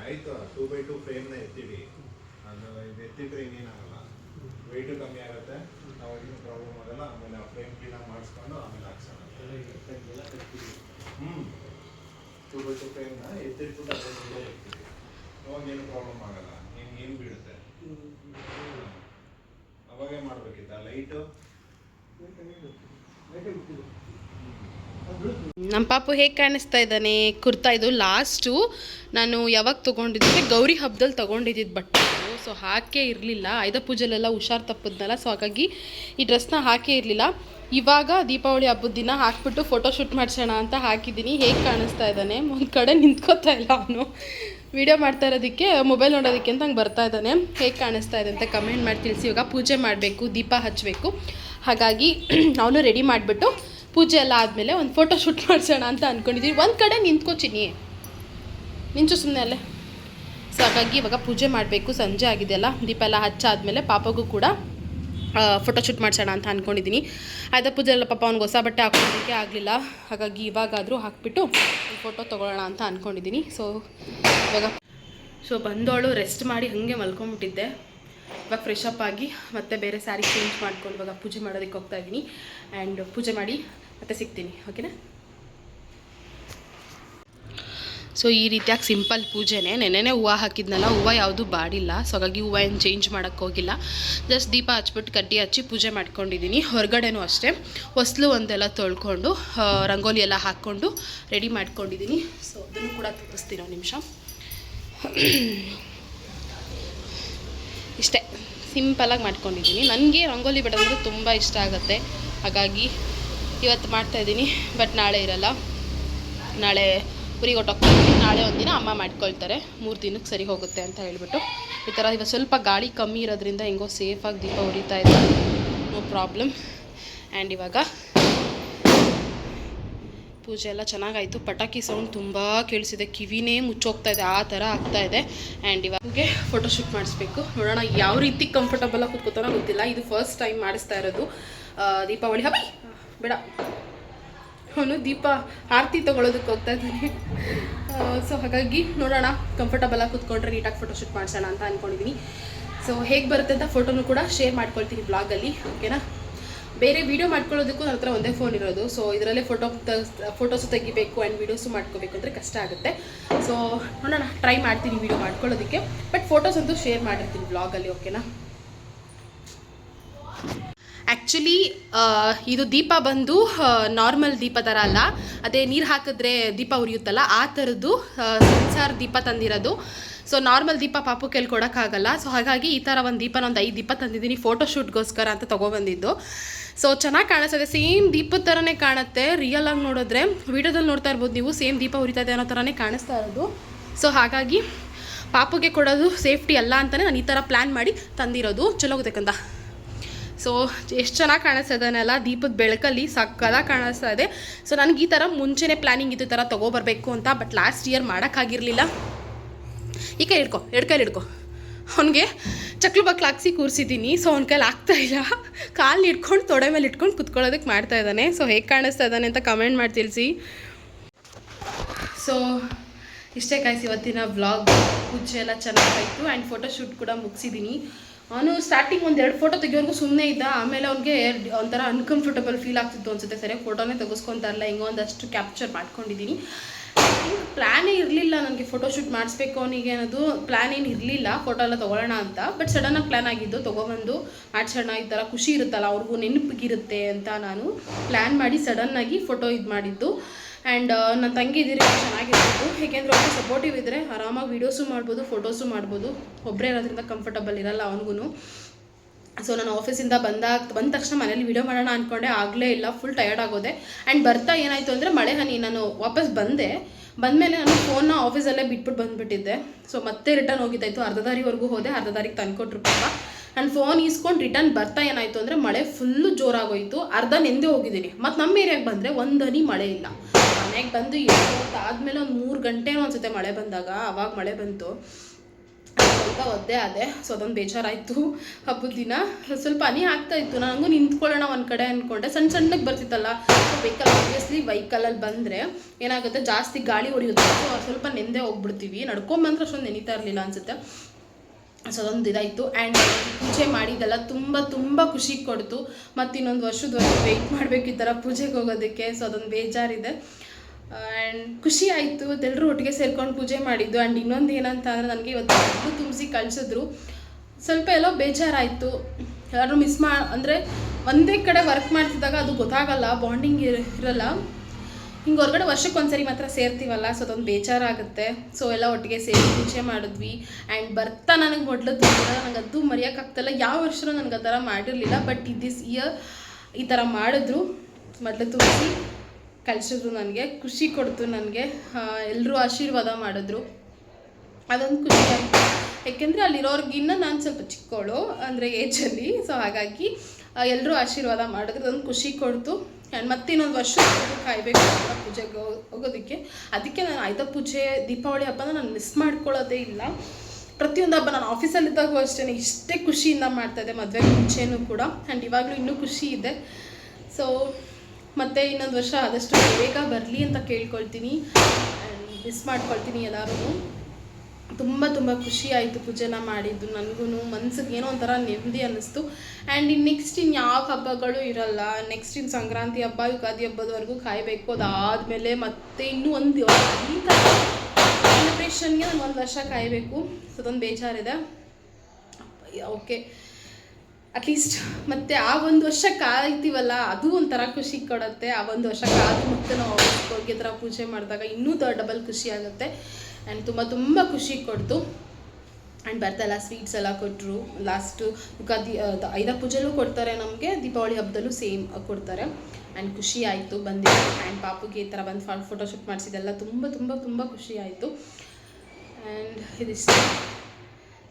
ಆಯ್ತು ಟೂ ಬೈ ಟೂ ಫ್ರೇಮ್ನ ಎತ್ತಿಡಿ ಅದು ಇದು ಎತ್ತಿಟ್ರೆ ಇನ್ನೇನಾಗಲ್ಲ ವೆಯ್ಟು ಕಮ್ಮಿ ಆಗುತ್ತೆ ಅವಾಗಿನ ಪ್ರಾಬ್ಲಮ್ ಆಗಲ್ಲ ಆಮೇಲೆ ಆ ಫ್ರೇಮ್ ಕ್ಲೀನಾಗಿ ಮಾಡಿಸ್ಕೊಂಡು ಆಮೇಲೆ ಹಾಕ್ಸೋಣ ಹ್ಞೂ ಟೂ ಬೈ ಟೂ ಫ್ರೇಮ್ನ ಎತ್ತಿಟ್ಬಿಟ್ಟು ಅದ್ರ ಮುಂದೆ ಇರ್ತೀವಿ ಅವಾಗ ಏನು ಪ್ರಾಬ್ಲಮ್ ಆಗಲ್ಲ ನಿಮ್ಗೆ ಏನು ಬೀಳುತ್ತೆ ಅವಾಗೇ ಮಾಡಬೇಕಿತ್ತ ಲೈಟು ಲೈಟೇ ಬಿಟ್ಟಿದೆ ನಮ್ಮ ಪಾಪು ಹೇಗೆ ಕಾಣಿಸ್ತಾ ಇದ್ದಾನೆ? ಕುರ್ತಾ ಇದು ಲಾಸ್ಟು. ನಾನು ಯಾವಾಗ ತೊಗೊಂಡಿದ್ದೆ? ಗೌರಿ ಹಬ್ಬದಲ್ಲಿ ತೊಗೊಂಡಿದ್ದಿದ್ದು ಬಟ್ಟೆ ಸೊ ಹಾಕೇ ಇರಲಿಲ್ಲ. ಆಯ್ದ ಪೂಜೆಲೆಲ್ಲ ಹುಷಾರು ತಪ್ಪದ್ನಲ್ಲ ಸೊ ಹಾಗಾಗಿ ಈ ಡ್ರೆಸ್ನ ಹಾಕೇ ಇರಲಿಲ್ಲ. ಇವಾಗ ದೀಪಾವಳಿ ಹಬ್ಬದ ದಿನ ಹಾಕ್ಬಿಟ್ಟು ಫೋಟೋ ಶೂಟ್ ಮಾಡಿಸೋಣ ಅಂತ ಹಾಕಿದ್ದೀನಿ. ಹೇಗೆ ಕಾಣಿಸ್ತಾ ಇದ್ದಾನೆ? ಒಂದು ಕಡೆ ನಿಂತ್ಕೋತಾ ಇಲ್ಲ ಅವನು. ವಿಡಿಯೋ ಮಾಡ್ತಾ ಇರೋದಕ್ಕೆ ಮೊಬೈಲ್ ನೋಡೋದಕ್ಕೆ ಅಂತ ಹಂಗೆ ಬರ್ತಾ ಇದ್ದಾನೆ. ಹೇಗೆ ಕಾಣಿಸ್ತಾ ಇದೆ ಅಂತ ಕಮೆಂಟ್ ಮಾಡಿ ತಿಳಿಸಿ. ಇವಾಗ ಪೂಜೆ ಮಾಡಬೇಕು, ದೀಪ ಹಚ್ಚಬೇಕು ಹಾಗಾಗಿ ಅವನು ರೆಡಿ ಮಾಡಿಬಿಟ್ಟು ಪೂಜೆ ಎಲ್ಲ ಆದಮೇಲೆ ಒಂದು ಫೋಟೋ ಶೂಟ್ ಮಾಡಿಸೋಣ ಅಂತ ಅಂದ್ಕೊಂಡಿದ್ದೀವಿ ಒಂದು ಕಡೆ ನಿಂತ್ಕೋತೀನಿ ನಿಂಚು ಸುಮ್ಮನೆ ಅಲ್ಲೇ. ಸೊ ಹಾಗಾಗಿ ಇವಾಗ ಪೂಜೆ ಮಾಡಬೇಕು, ಸಂಜೆ ಆಗಿದೆಯಲ್ಲ, ದೀಪ ಎಲ್ಲ ಹಚ್ಚಾದ್ಮೇಲೆ ಪಾಪಗೂ ಕೂಡ ಫೋಟೋ ಶೂಟ್ ಮಾಡಿಸೋಣ ಅಂತ ಅಂದ್ಕೊಂಡಿದ್ದೀನಿ ಆಯ್ತಾ ಪೂಜೆ ಎಲ್ಲ ಪಾಪ ಅವ್ನಿಗೆ ಹೊಸ ಬಟ್ಟೆ ಹಾಕೊಳ್ಳೋದಕ್ಕೆ ಆಗಲಿಲ್ಲ. ಹಾಗಾಗಿ ಇವಾಗಾದರೂ ಹಾಕ್ಬಿಟ್ಟು ಫೋಟೋ ತೊಗೊಳ್ಳೋಣ ಅಂತ ಅಂದ್ಕೊಂಡಿದ್ದೀನಿ ಸೊ ಇವಾಗ ಸೊ ಬಂದವಳು ರೆಸ್ಟ್ ಮಾಡಿ ಹಾಗೆ ಮಲ್ಕೊಂಡ್ಬಿಟ್ಟಿದ್ದೆ. ಇವಾಗ ಫ್ರೆಶ್ ಅಪ್ ಆಗಿ ಮತ್ತೆ ಬೇರೆ ಸ್ಯಾರಿ ಚೇಂಜ್ ಮಾಡ್ಕೊಂಡು ಇವಾಗ ಪೂಜೆ ಮಾಡೋದಕ್ಕೆ ಹೋಗ್ತಾ ಇದ್ದೀನಿ. ಆ್ಯಂಡ್ ಪೂಜೆ ಮಾಡಿ ಮತ್ತೆ ಸಿಗ್ತೀನಿ ಓಕೆನಾ ಸೊ ಈ ರೀತಿಯಾಗಿ ಸಿಂಪಲ್ ಪೂಜೆನೇ, ನೆನೆನೇ ಹೂವು ಹಾಕಿದ್ನಲ್ಲ, ಹೂವು ಯಾವುದು ಬಾಡಿಲ್ಲ. ಸೊ ಹಾಗಾಗಿ ಹೂವು ಏನು ಚೇಂಜ್ ಮಾಡೋಕ್ಕೆ ಹೋಗಿಲ್ಲ. ಜಸ್ಟ್ ದೀಪ ಹಚ್ಬಿಟ್ಟು ಕಡ್ಡಿ ಹಚ್ಚಿ ಪೂಜೆ ಮಾಡ್ಕೊಂಡಿದ್ದೀನಿ. ಹೊರಗಡೆನೂ ಅಷ್ಟೇ. ಹೊಸ್ಲು ಒಂದೆಲ್ಲ ತೊಳ್ಕೊಂಡು ರಂಗೋಲಿ ಎಲ್ಲ ಹಾಕ್ಕೊಂಡು ರೆಡಿ ಮಾಡ್ಕೊಂಡಿದ್ದೀನಿ. ಸೊ ಅದನ್ನು ಕೂಡ ತೋರಿಸ್ತೀನಿ ನಿಮಿಷ. ಇಷ್ಟೇ. ಸಿಂಪಲಾಗಿ ಮಾಡ್ಕೊಂಡಿದ್ದೀನಿ ನನಗೆ ರಂಗೋಲಿ ಬಿಡೋದಂದ್ರೆ ತುಂಬ ಇಷ್ಟ ಆಗುತ್ತೆ. ಹಾಗಾಗಿ ಇವತ್ತು ಮಾಡ್ತಾಯಿದ್ದೀನಿ ಬಟ್ ನಾಳೆ ಇರಲ್ಲ. ನಾಳೆ ಊರಿಗೆ ಹೊಟ್ಟೋಗ್ತೀನಿ ನಾಳೆ ಒಂದಿನ ಅಮ್ಮ ಮಾಡ್ಕೊಳ್ತಾರೆ. ಮೂರು ದಿನಕ್ಕೆ ಸರಿ ಹೋಗುತ್ತೆ ಅಂತ ಹೇಳಿಬಿಟ್ಟು. ಈ ಥರ ಇವಾಗ ಸ್ವಲ್ಪ ಗಾಳಿ ಕಮ್ಮಿ ಇರೋದ್ರಿಂದ ಹೆಂಗೋ ಸೇಫಾಗಿ ದೀಪ ಉರಿತಾ ಇದೆ. ನೋ ಪ್ರಾಬ್ಲಮ್ ಆ್ಯಂಡ್ ಇವಾಗ ಪೂಜೆ ಎಲ್ಲ ಚೆನ್ನಾಗಾಯಿತು. ಪಟಾಕಿ ಸೌಂಡ್ ತುಂಬ ಕೇಳಿಸಿದೆ. ಕಿವಿನೇ ಮುಚ್ಚೋಗ್ತಾ ಇದೆ. ಆ ಥರ ಆಗ್ತಾ ಇದೆ. ಆ್ಯಂಡ್ ಇವಾಗ ಫೋಟೋಶೂಟ್ ಮಾಡಿಸ್ಬೇಕು. ನೋಡೋಣ ಯಾವ ರೀತಿ ಕಂಫರ್ಟಬಲಾಗಿ ಕೂತ್ಕೋತಾನೋ ಗೊತ್ತಿಲ್ಲ. ಇದು ಫಸ್ಟ್ ಟೈಮ್ ಮಾಡಿಸ್ತಾ ಇರೋದು. ದೀಪಾವಳಿ. ಹಬ್ಬ! ಬೇಡ. ಅವನು ದೀಪ ಆರತಿ ತೊಗೊಳೋದಕ್ಕೆ ಹೋಗ್ತಾ ಇದ್ದಾನೆ. ಸೊ ಹಾಗಾಗಿ ನೋಡೋಣ. ಕಂಫರ್ಟಬಲಾಗಿ ಕೂತ್ಕೊಂಡ್ರೆ ನೀಟಾಗಿ ಫೋಟೋಶೂಟ್ ಮಾಡಿಸೋಣ ಅಂತ ಅಂದ್ಕೊಂಡಿದ್ದೀನಿ ಸೊ ಹೇಗೆ ಬರುತ್ತೆ ಅಂತ ಫೋಟೋನು ಕೂಡ ಶೇರ್ ಮಾಡ್ಕೊಳ್ತೀನಿ ಬ್ಲಾಗಲ್ಲಿ ಓಕೆನಾ ಬೇರೆ ವೀಡಿಯೋ ಮಾಡ್ಕೊಳ್ಳೋದಕ್ಕೂ ನನ್ನ ಹತ್ರ ಒಂದೇ ಫೋನ್ ಇರೋದು. ಸೊ ಇದರಲ್ಲೇ ಫೋಟೋ ಫೋಟೋಸು ತೆಗಿಬೇಕು ಆ್ಯಂಡ್ ವೀಡಿಯೋಸು ಮಾಡ್ಕೋಬೇಕು ಅಂದರೆ ಕಷ್ಟ ಆಗುತ್ತೆ. ಸೊ ನೋಡೋಣ ಟ್ರೈ ಮಾಡ್ತೀನಿ ವೀಡಿಯೋ ಮಾಡ್ಕೊಳ್ಳೋದಕ್ಕೆ. ಬಟ್ ಫೋಟೋಸ್ ಅಂತೂ ಶೇರ್ ಮಾಡಿರ್ತೀನಿ ಬ್ಲಾಗಲ್ಲಿ ಓಕೆನಾ ಆ್ಯಕ್ಚುಲಿ ಇದು ದೀಪ ಬಂದು ನಾರ್ಮಲ್ ದೀಪ ಥರ ಅಲ್ಲ. ಅದೇ ನೀರು ಹಾಕಿದ್ರೆ ದೀಪ ಉರಿಯುತ್ತಲ್ಲ, ಆ ಥರದ್ದು ಸೆನ್ಸಾರ್ ದೀಪ ತಂದಿರೋದು. ಸೊ ನಾರ್ಮಲ್ ದೀಪ ಪಾಪು ಕೊಡೋಕ್ಕಾಗಲ್ಲ ಸೊ ಹಾಗಾಗಿ ಈ ಥರ ಒಂದು ದೀಪನ ಒಂದು ಐದು ದೀಪ ತಂದಿದ್ದೀನಿ ಫೋಟೋಶೂಟ್ಗೋಸ್ಕರ ಅಂತ ತೊಗೊಬಂದಿದ್ದು ಸೊ ಚೆನ್ನಾಗಿ ಕಾಣಿಸ್ತದೆ. ಸೇಮ್ ದೀಪದ ಥರನೇ ಕಾಣುತ್ತೆ. ರಿಯಲ್ ಆಗಿ ನೋಡಿದ್ರೆ, ವಿಡಿಯೋದಲ್ಲಿ ನೋಡ್ತಾ ಇರ್ಬೋದು ನೀವು ಸೇಮ್ ದೀಪ ಉರಿತಾ ಇದೆ ಅನ್ನೋ ಥರನೇ ಕಾಣಿಸ್ತಾ ಇರೋದು. ಸೊ ಹಾಗಾಗಿ ಪಾಪುಗೆ ಕೊಡೋದು ಸೇಫ್ಟಿ ಅಲ್ಲ ಅಂತಲೇ ನಾನು ಈ ಥರ ಪ್ಲ್ಯಾನ್ ಮಾಡಿ ತಂದಿರೋದು. ಚಲೋ ಗೊತ್ತಕ್ಕಂತ ಸೊ ಎಷ್ಟು ಚೆನ್ನಾಗಿ ಕಾಣಿಸ್ತಾ ದೀಪದ ಬೆಳಕಲ್ಲಿ ಸಕ್ಕದಾಗಿ ಕಾಣಿಸ್ತಾ ಇದೆ. ಸೊ ನನಗೆ ಈ ಥರ ಮುಂಚೆನೇ ಪ್ಲ್ಯಾನಿಂಗ್ ಈ ಥರ ತೊಗೊಬರ್ಬೇಕು ಅಂತ ಬಟ್ ಲಾಸ್ಟ್ ಇಯರ್ ಮಾಡೋಕ್ಕಾಗಿರಲಿಲ್ಲ ಈ ಕೈ ಹಿಡ್ಕೊ ಎಡ್ಕೈಲಿ ಕೈಲಿ ಹಿಡ್ಕೊ. ಅವನಿಗೆ ಚಕ್ಲು ಬಕ್ಲು ಹಾಕ್ಸಿ ಕೂರಿಸಿದ್ದೀನಿ. ಸೊ ಅವ್ನ ಕೈಲಿ ಆಗ್ತಾ ಇಲ್ಲ. ಕಾಲು ಇಟ್ಕೊಂಡು ತೊಡೆ ಮೇಲೆ ಇಟ್ಕೊಂಡು ಕುತ್ಕೊಳ್ಳೋದಕ್ಕೆ ಮಾಡ್ತಾ ಇದ್ದಾನೆ. ಸೊ ಹೇಗೆ ಕಾಣಿಸ್ತಾ ಇದ್ದಾನೆ ಅಂತ ಕಮೆಂಟ್ ಮಾಡಿ ತಿಳಿಸಿ. ಸೊ ಇಷ್ಟೇ ಕಾಯಿಸಿ ಇವತ್ತಿನ ವ್ಲಾಗ್ ಪೂಜೆ ಎಲ್ಲ ಚೆನ್ನಾಗಾಯಿತು ಆ್ಯಂಡ್ ಫೋಟೋ ಶೂಟ್ ಕೂಡ ಮುಗಿಸಿದ್ದೀನಿ ಅವನು ಸ್ಟಾರ್ಟಿಂಗ್ ಒಂದು ಎರಡು ಫೋಟೋ ತೆಗಿಯೋರ್ಗು ಸುಮ್ಮನೆ ಇದ್ದ. ಆಮೇಲೆ ಅವ್ನಿಗೆ ಒಂಥರ ಅನ್ಕಂಫರ್ಟಬಲ್ ಫೀಲ್ ಆಗ್ತಿತ್ತು ಅನ್ಸುತ್ತೆ. ಸರಿ ಫೋಟೋನೇ ತೆಗೆಸ್ಕೊತಾ ಹಿಂಗೆ ಹಿಂಗೋ ಒಂದಷ್ಟು ಕ್ಯಾಪ್ಚರ್ ಮಾಡ್ಕೊಂಡಿದ್ದೀನಿ ಪ್ಲ್ಯಾನೇ ಇರಲಿಲ್ಲ ನನಗೆ ಫೋಟೋಶೂಟ್ ಮಾಡಿಸ್ಬೇಕು ಅವನಿಗೆ ಅನ್ನೋದು. ಪ್ಲ್ಯಾನ್ ಏನು ಇರಲಿಲ್ಲ ಫೋಟೋ ಎಲ್ಲ ತೊಗೊಳ್ಳೋಣ ಅಂತ. ಬಟ್ ಸಡನ್ನಾಗಿ ಪ್ಲ್ಯಾನ್ ಆಗಿದ್ದು, ತೊಗೊಬಂದು ಮಾಡಿಸೋಣ, ಈ ಥರ ಖುಷಿ ಇರುತ್ತಲ್ಲ, ಅವ್ರಿಗೂ ನೆನಪಿಗಿರುತ್ತೆ ಅಂತ ನಾನು ಪ್ಲ್ಯಾನ್ ಮಾಡಿ ಸಡನ್ನಾಗಿ ಫೋಟೋ ಇದು ಮಾಡಿದ್ದು. ಆ್ಯಂಡ್ ನನ್ನ ತಂಗಿ ಇದ್ದೀರಿ ಚೆನ್ನಾಗಿರ್ಬೋದು. ಏಕೆಂದರೆ ಅವ್ರಿಗೆ ಸಪೋರ್ಟಿವ್ ಇದ್ದರೆ ಆರಾಮಾಗಿ ವೀಡಿಯೋಸು ಮಾಡ್ಬೋದು ಫೋಟೋಸು ಮಾಡ್ಬೋದು. ಒಬ್ಬರೇ ಇರೋದ್ರಿಂದ ಕಂಫರ್ಟಬಲ್ ಇರಲ್ಲ ಅವನಿಗೂ ಸೊ ನಾನು ಆಫೀಸಿಂದ ಬಂದಾಗ, ಬಂದ ತಕ್ಷಣ ಮನೇಲಿ ವಿಡಿಯೋ ಮಾಡೋಣ ಅಂದ್ಕೊಂಡೆ ಆಗಲೇ ಇಲ್ಲ ಫುಲ್ ಟಯರ್ಡ್ ಆಗೋದೆ. ಆ್ಯಂಡ್ ಬರ್ತಾ ಏನಾಯಿತು ಅಂದರೆ, ಮಳೆ ಹನಿ, ನಾನು ವಾಪಸ್ ಬಂದೆ. ಬಂದಮೇಲೆ ನಾನು ಫೋನ್ನ ಆಫೀಸಲ್ಲೇ ಬಿಟ್ಬಿಟ್ಟು ಬಂದುಬಿಟ್ಟಿದ್ದೆ. ಸೊ ಮತ್ತೆ ರಿಟರ್ನ್ ಹೋಗಿದ್ದಾಯಿತು. ಅರ್ಧ ದಾರಿವರೆಗೂ ಹೋದೆ. ಅರ್ಧ ದಾರಿಗೆ ತಂದುಕೊಟ್ರು ಪಾಪ. ನಾನು ಫೋನ್ ಈಸ್ಕೊಂಡು ರಿಟರ್ನ್ ಬರ್ತಾ ಏನಾಯಿತು ಅಂದರೆ, ಮಳೆ ಫುಲ್ಲು ಜೋರಾಗೋಯಿತು. ಅರ್ಧ ನೆಂದೇ ಹೋಗಿದ್ದೀನಿ. ಮತ್ತು ನಮ್ಮ ಏರಿಯಾಗೆ ಬಂದರೆ ಒಂದು ಹನಿ ಮಳೆ ಇಲ್ಲ. ಮನೆಗೆ ಬಂದು ಎಷ್ಟು ಹೊತ್ತು ಆದಮೇಲೆ ಒಂದು ಮೂರು ಗಂಟೆನೂ ಅನ್ಸುತ್ತೆ ಮಳೆ ಬಂದಾಗ. ಅವಾಗ ಮಳೆ ಬಂತು. ಅರ್ಧ ಒದ್ದೆ ಆದೆ. ಸೊ ಅದೊಂದು ಬೇಜಾರಾಯಿತು ಹಬ್ಬದ ದಿನ. ಸ್ವಲ್ಪ ಹನಿ ಆಗ್ತಾ ಇತ್ತು. ನನಗೂ ನಿಂತ್ಕೊಳ್ಳೋಣ ಒಂದು ಕಡೆ ಅಂದ್ಕೊಂಡೆ ಸಣ್ಣ ಸಣ್ಣಗೆ ಬರ್ತಿತ್ತಲ್ಲ. ವೆಹಿಕಲ್ ಆಬ್ವಿಯಸ್ಲಿ ವೆಹಿಕಲಲ್ಲಿ ಬಂದರೆ ಏನಾಗುತ್ತೆ? ಜಾಸ್ತಿ ಗಾಳಿ ಹೊಡೆಯುತ್ತೆ. ಸೊ ಸ್ವಲ್ಪ ನೆಂದೇ ಹೋಗ್ಬಿಡ್ತೀವಿ. ನಡ್ಕೊಂಬಂದ್ರೆ ಅಷ್ಟೊಂದು ನೆನೀತಾ ಇರಲಿಲ್ಲ ಅನಿಸುತ್ತೆ. ಸೊ ಅದೊಂದು ಇದಾಯಿತು. ಆ್ಯಂಡ್ ಪೂಜೆ ಮಾಡಿದ್ದೆಲ್ಲ ತುಂಬ ತುಂಬ ಖುಷಿ ಕೊಡ್ತು. ಮತ್ತು ಇನ್ನೊಂದು ವರ್ಷದವರೆಗೂ ವೆಯ್ಟ್ ಮಾಡಬೇಕು ಈ ಪೂಜೆಗೆ ಹೋಗೋದಕ್ಕೆ. ಸೊ ಅದೊಂದು ಬೇಜಾರಿದೆ. ಆ್ಯಂಡ್ ಖುಷಿ ಆಯಿತು. ಎಲ್ಲರೂ ಒಟ್ಟಿಗೆ ಸೇರ್ಕೊಂಡು ಪೂಜೆ ಮಾಡಿದ್ದು. ಆ್ಯಂಡ್ ಇನ್ನೊಂದು ಏನಂತ ಅಂದರೆ ನನಗೆ ಇವತ್ತು ತುಂಬಿಸಿ ಕಳಿಸಿದ್ರು. ಸ್ವಲ್ಪ ಎಲ್ಲೋ ಬೇಜಾರಾಯಿತು. ಎಲ್ಲರೂ ಮಿಸ್ ಮಾ, ಅಂದರೆ ಒಂದೇ ಕಡೆ ವರ್ಕ್ ಮಾಡ್ತಿದ್ದಾಗ ಅದು ಗೊತ್ತಾಗಲ್ಲ. ಬಾಂಡಿಂಗ್ ಇರಲ್ಲ. ಹಿಂಗೆ ಹೊರಗಡೆ ಒಂದ್ಸರಿ ಮಾತ್ರ ಸೇರ್ತೀವಲ್ಲ. ಸೊ ಅದೊಂದು ಬೇಜಾರಾಗುತ್ತೆ. ಸೊ ಎಲ್ಲ ಒಟ್ಟಿಗೆ ಸೇರಿ ಪೂಜೆ ಮಾಡಿದ್ವಿ. ಆ್ಯಂಡ್ ಬರ್ತಾ ನನಗೆ ಮೊದಲು ನನಗೆ ಅದು ಮರೆಯೋಕ್ಕಾಗ್ತಲ್ಲ ಯಾವ ವರ್ಷನೂ ನನಗೆ ಆ ಥರ ಮಾಡಿರಲಿಲ್ಲ. ಬಟ್ ದಿಸ್ ಇಯರ್ ಈ ಥರ ಮಾಡಿದ್ರು. ಮೊದಲು ತುಂಬಿಸಿ. ಕಳಿಸಿದ್ರು ನನಗೆ, ಖುಷಿ ಕೊಡ್ತು ನನಗೆ. ಎಲ್ಲರೂ ಆಶೀರ್ವಾದ ಮಾಡಿದ್ರು. ಅದೊಂದು ಖುಷಿ ಆಯಿತು ಯಾಕೆಂದರೆ ಅಲ್ಲಿರೋರ್ಗಿನ್ನ ನಾನು ಸ್ವಲ್ಪ ಚಿಕ್ಕವಳು ಅಂದರೆ ಏಜಲ್ಲಿ ಸೊ ಹಾಗಾಗಿ ಎಲ್ಲರೂ ಆಶೀರ್ವಾದ ಮಾಡಿದ್ರು. ಅದೊಂದು ಖುಷಿ ಕೊಡ್ತು. ಆ್ಯಂಡ್ ಮತ್ತೆ ಇನ್ನೊಂದು ವರ್ಷ ಕಾಯಬೇಕು ಪೂಜೆಗೆ ಹೋಗೋದಕ್ಕೆ. ಅದಕ್ಕೆ ನಾನು ಆಯ್ತಾ ಪೂಜೆ, ದೀಪಾವಳಿ ಹಬ್ಬನ ನಾನು ಮಿಸ್ ಮಾಡ್ಕೊಳ್ಳೋದೇ ಇಲ್ಲ. ಪ್ರತಿಯೊಂದು ಹಬ್ಬ ನಾನು ಆಫೀಸಲ್ಲಿದ್ದಾಗೂ ಅಷ್ಟೇ ಇಷ್ಟೇ ಖುಷಿಯಿಂದ ಮಾಡ್ತಾಯಿದ್ದೆ ಮದುವೆ ಮುಂಚೆನೂ ಕೂಡ. ಆ್ಯಂಡ್ ಇವಾಗಲೂ ಇನ್ನೂ ಖುಷಿ ಇದೆ. ಸೊ ಮತ್ತೆ ಇನ್ನೊಂದು ವರ್ಷ ಆದಷ್ಟು ಬೇಗ ಬರಲಿ ಅಂತ ಕೇಳ್ಕೊಳ್ತೀನಿ. ಆ್ಯಂಡ್ ಮಿಸ್ ಮಾಡ್ಕೊಳ್ತೀನಿ ಎಲ್ಲರೂ ತುಂಬ ತುಂಬ ಖುಷಿ ಆಯಿತು ಪೂಜೆನ ಮಾಡಿದ್ದು. ನನಗೂ ಮನ್ಸಿಗೆ ಏನೋ ಒಂಥರ ನೆಮ್ಮದಿ ಅನ್ನಿಸ್ತು. ಆ್ಯಂಡ್ ಇನ್ನು ನೆಕ್ಸ್ಟ್ ಇನ್ನು ಯಾವ ಹಬ್ಬಗಳು ಇರಲ್ಲ. ನೆಕ್ಸ್ಟ್ ಇನ್ನು ಸಂಕ್ರಾಂತಿ ಹಬ್ಬ, ಯುಗಾದಿ ಹಬ್ಬದವರೆಗೂ ಕಾಯಬೇಕು. ಅದಾದಮೇಲೆ ಮತ್ತೆ ಇನ್ನೂ ಒಂದು ಅಂತ ಸೆಲೆಬ್ರೇಷನ್ಗೆ ನಾನು ಒಂದು ವರ್ಷ ಕಾಯಬೇಕು. ಸೊ ಅದೊಂದು ಬೇಜಾರಿದೆ. ಓಕೆ. ಅಟ್ಲೀಸ್ಟ್ ಮತ್ತೆ ಆ ಒಂದು ವರ್ಷ ಕಾಯ್ತೀವಲ್ಲ ಅದು ಒಂಥರ ಖುಷಿ ಕೊಡುತ್ತೆ. ಆ ಒಂದು ವರ್ಷ ಕಾದು ಮತ್ತೆ ನಾವು ಹೋಗಿ ಥರ ಪೂಜೆ ಮಾಡಿದಾಗ ಇನ್ನೂ ಡಬಲ್ ಖುಷಿ ಆಗುತ್ತೆ. ಆ್ಯಂಡ್ ತುಂಬ ತುಂಬ ಖುಷಿ ಕೊಡ್ತು ಆ್ಯಂಡ್ ಬರ್ತಲ್ಲ ಸ್ವೀಟ್ಸ್ ಎಲ್ಲ ಕೊಟ್ಟರು ಲಾಸ್ಟು ಯುಗಾದಿ ಐದ ಪೂಜೆಲೂ ಕೊಡ್ತಾರೆ ನಮಗೆ. ದೀಪಾವಳಿ ಹಬ್ಬದಲ್ಲೂ ಸೇಮ್ ಕೊಡ್ತಾರೆ. ಆ್ಯಂಡ್ ಖುಷಿ ಆಯಿತು ಬಂದಿದ್ದು. ಆ್ಯಂಡ್ ಪಾಪುಗೆ ಈ ಥರ ಬಂದು ಫೋಟೋಶೂಟ್ ಮಾಡಿಸಿದೆಲ್ಲ ತುಂಬ ತುಂಬ ತುಂಬ ಖುಷಿ ಆಯಿತು. ಆ್ಯಂಡ್ ಇದಿಷ್ಟು.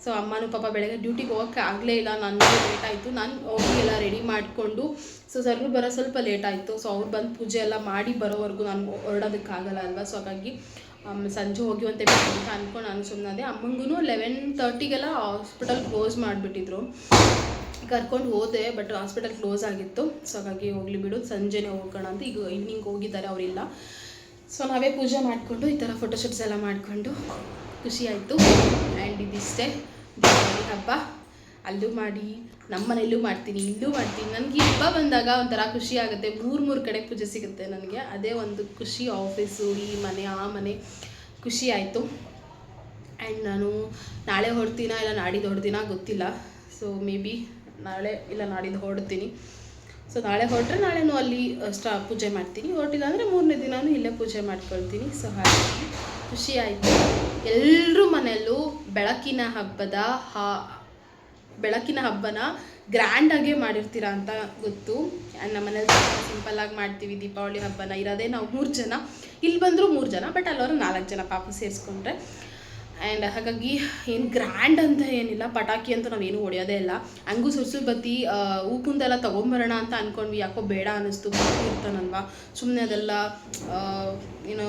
ಸೊ ಅಮ್ಮನೂ ಪಾಪ ಬೆಳಗ್ಗೆ ಡ್ಯೂಟಿಗೆ ಹೋಗೋಕ್ಕೆ ಆಗಲೇ ಇಲ್ಲ ನನಗೆ ಲೇಟ್ ಆಯಿತು. ನಾನು ಹೋಗಿ ಎಲ್ಲ ರೆಡಿ ಮಾಡಿಕೊಂಡು. ಸೊ ಸರ್ಗಳು ಬರೋ ಸ್ವಲ್ಪ ಲೇಟ್ ಆಯಿತು. ಸೊ ಅವ್ರು ಬಂದು ಪೂಜೆ ಎಲ್ಲ ಮಾಡಿ ಬರೋವರೆಗೂ ನಾನು ಹೊರಡೋದಕ್ಕಾಗಲ್ಲ ಅಲ್ವಾ? ಸೊ ಹಾಗಾಗಿ ಸಂಜೆ ಹೋಗಿ ಬೇಕು ಅಂತ ಅಂದ್ಕೊಂಡು ನಾನು ಸುಮ್ಮನೆ ಅಮ್ಮಂಗೂ ಲೆವೆನ್ ತರ್ಟಿಗೆಲ್ಲ ಹಾಸ್ಪಿಟಲ್ ಕ್ಲೋಸ್ ಮಾಡಿಬಿಟ್ಟಿದ್ರು. ಕರ್ಕೊಂಡು ಹೋದೆ ಬಟ್ ಹಾಸ್ಪಿಟಲ್ ಕ್ಲೋಸ್ ಆಗಿತ್ತು. ಸೊ ಹಾಗಾಗಿ ಹೋಗ್ಲಿ ಬಿಡು, ಸಂಜೆನೇ ಹೋಗೋಣ ಅಂತ ಈಗ ಈವ್ನಿಂಗ್ ಹೋಗಿದ್ದಾರೆ ಅವರಿಲ್ಲ. ಸೊ ನಾವೇ ಪೂಜೆ ಮಾಡಿಕೊಂಡು ಈ ಥರ ಫೋಟೋಶೂಟ್ಸ್ ಎಲ್ಲ ಮಾಡಿಕೊಂಡು ಖುಷಿ ಆಯಿತು. ಆ್ಯಂಡ್ ಇದಿಷ್ಟೇ. ದೀಪಾವಳಿ ಹಬ್ಬ. ಅಲ್ಲೂ ಮಾಡಿ ನಮ್ಮ ಮನೆಯಲ್ಲೂ ಮಾಡ್ತೀನಿ, ಇಲ್ಲೂ ಮಾಡ್ತೀನಿ. ನನಗೆ ಹಬ್ಬ ಬಂದಾಗ ಒಂಥರ ಖುಷಿ ಆಗುತ್ತೆ. ಮೂರು ಮೂರು ಕಡೆ ಪೂಜೆ ಸಿಗುತ್ತೆ ನನಗೆ. ಅದೇ ಒಂದು ಖುಷಿ ಆಫೀಸು ಈ ಮನೆ, ಆ ಮನೆ ಖುಷಿ ಆಯಿತು. ಆ್ಯಂಡ್ ನಾನು ನಾಳೆ ಹೊಡ್ತೀನ ಇಲ್ಲ ನಾಡಿದ್ದು ಹೊಡ್ತೀನ ಗೊತ್ತಿಲ್ಲ. ಸೊ ಮೇ ಬಿ ನಾಳೆ ಇಲ್ಲ ನಾಡಿದ್ದು ಹೊಡ್ತೀನಿ. ಸೊ ನಾಳೆ ಹೊರಟ್ರೆ ನಾಳೆನೂ ಅಲ್ಲಿ ಸ್ಟಾ, ಪೂಜೆ ಮಾಡ್ತೀನಿ. ಹೊರಟಿಲ್ಲ ಅಂದರೆ ಮೂರನೇ ದಿನವೂ ಇಲ್ಲೇ ಪೂಜೆ ಮಾಡ್ಕೊಳ್ತೀನಿ. ಸೊ ಹಾಗಾಗಿ ಖುಷಿ ಆಯಿತು. ಎಲ್ಲರೂ ಮನೆಯಲ್ಲೂ ಬೆಳಕಿನ ಹಬ್ಬದ ಹಾ, ಬೆಳಕಿನ ಹಬ್ಬನ ಗ್ರ್ಯಾಂಡಾಗೆ ಮಾಡಿರ್ತೀರಾ ಅಂತ ಗೊತ್ತು. ನಮ್ಮ ಮನೇಲಿ ಸಿಂಪಲ್ಲಾಗಿ ಮಾಡ್ತೀವಿ, ದೀಪಾವಳಿ ಹಬ್ಬನ ಇರೋದೇ ನಾವು ಮೂರು ಜನ. ಇಲ್ಲಿ ಬಂದರೂ ಮೂರು ಜನ ಬಟ್ ಅಲ್ಲವರು ನಾಲ್ಕು ಜನ ಪಾಪ ಸೇರಿಸ್ಕೊಂಡ್ರೆ. ಆ್ಯಂಡ್ ಹಾಗಾಗಿ ಏನು ಗ್ರ್ಯಾಂಡ್ ಅಂತ ಏನಿಲ್ಲ, ಪಟಾಕಿ ಅಂತ ನಾವೇನು ಹೊಡೆಯೋದೇ ಇಲ್ಲ. ಹಂಗೂ ಸುರ್ಸುರು ಬತ್ತಿ ಹೂಕುಂದೆಲ್ಲ ತೊಗೊಂಬರೋಣ ಅಂತ ಅಂದ್ಕೊಂಡ್ವಿ ಯಾಕೋ ಬೇಡ ಅನ್ನಿಸ್ತು ಇರ್ತಾನಲ್ವಾ. ಸುಮ್ಮನೆ ಅದೆಲ್ಲ ಏನೋ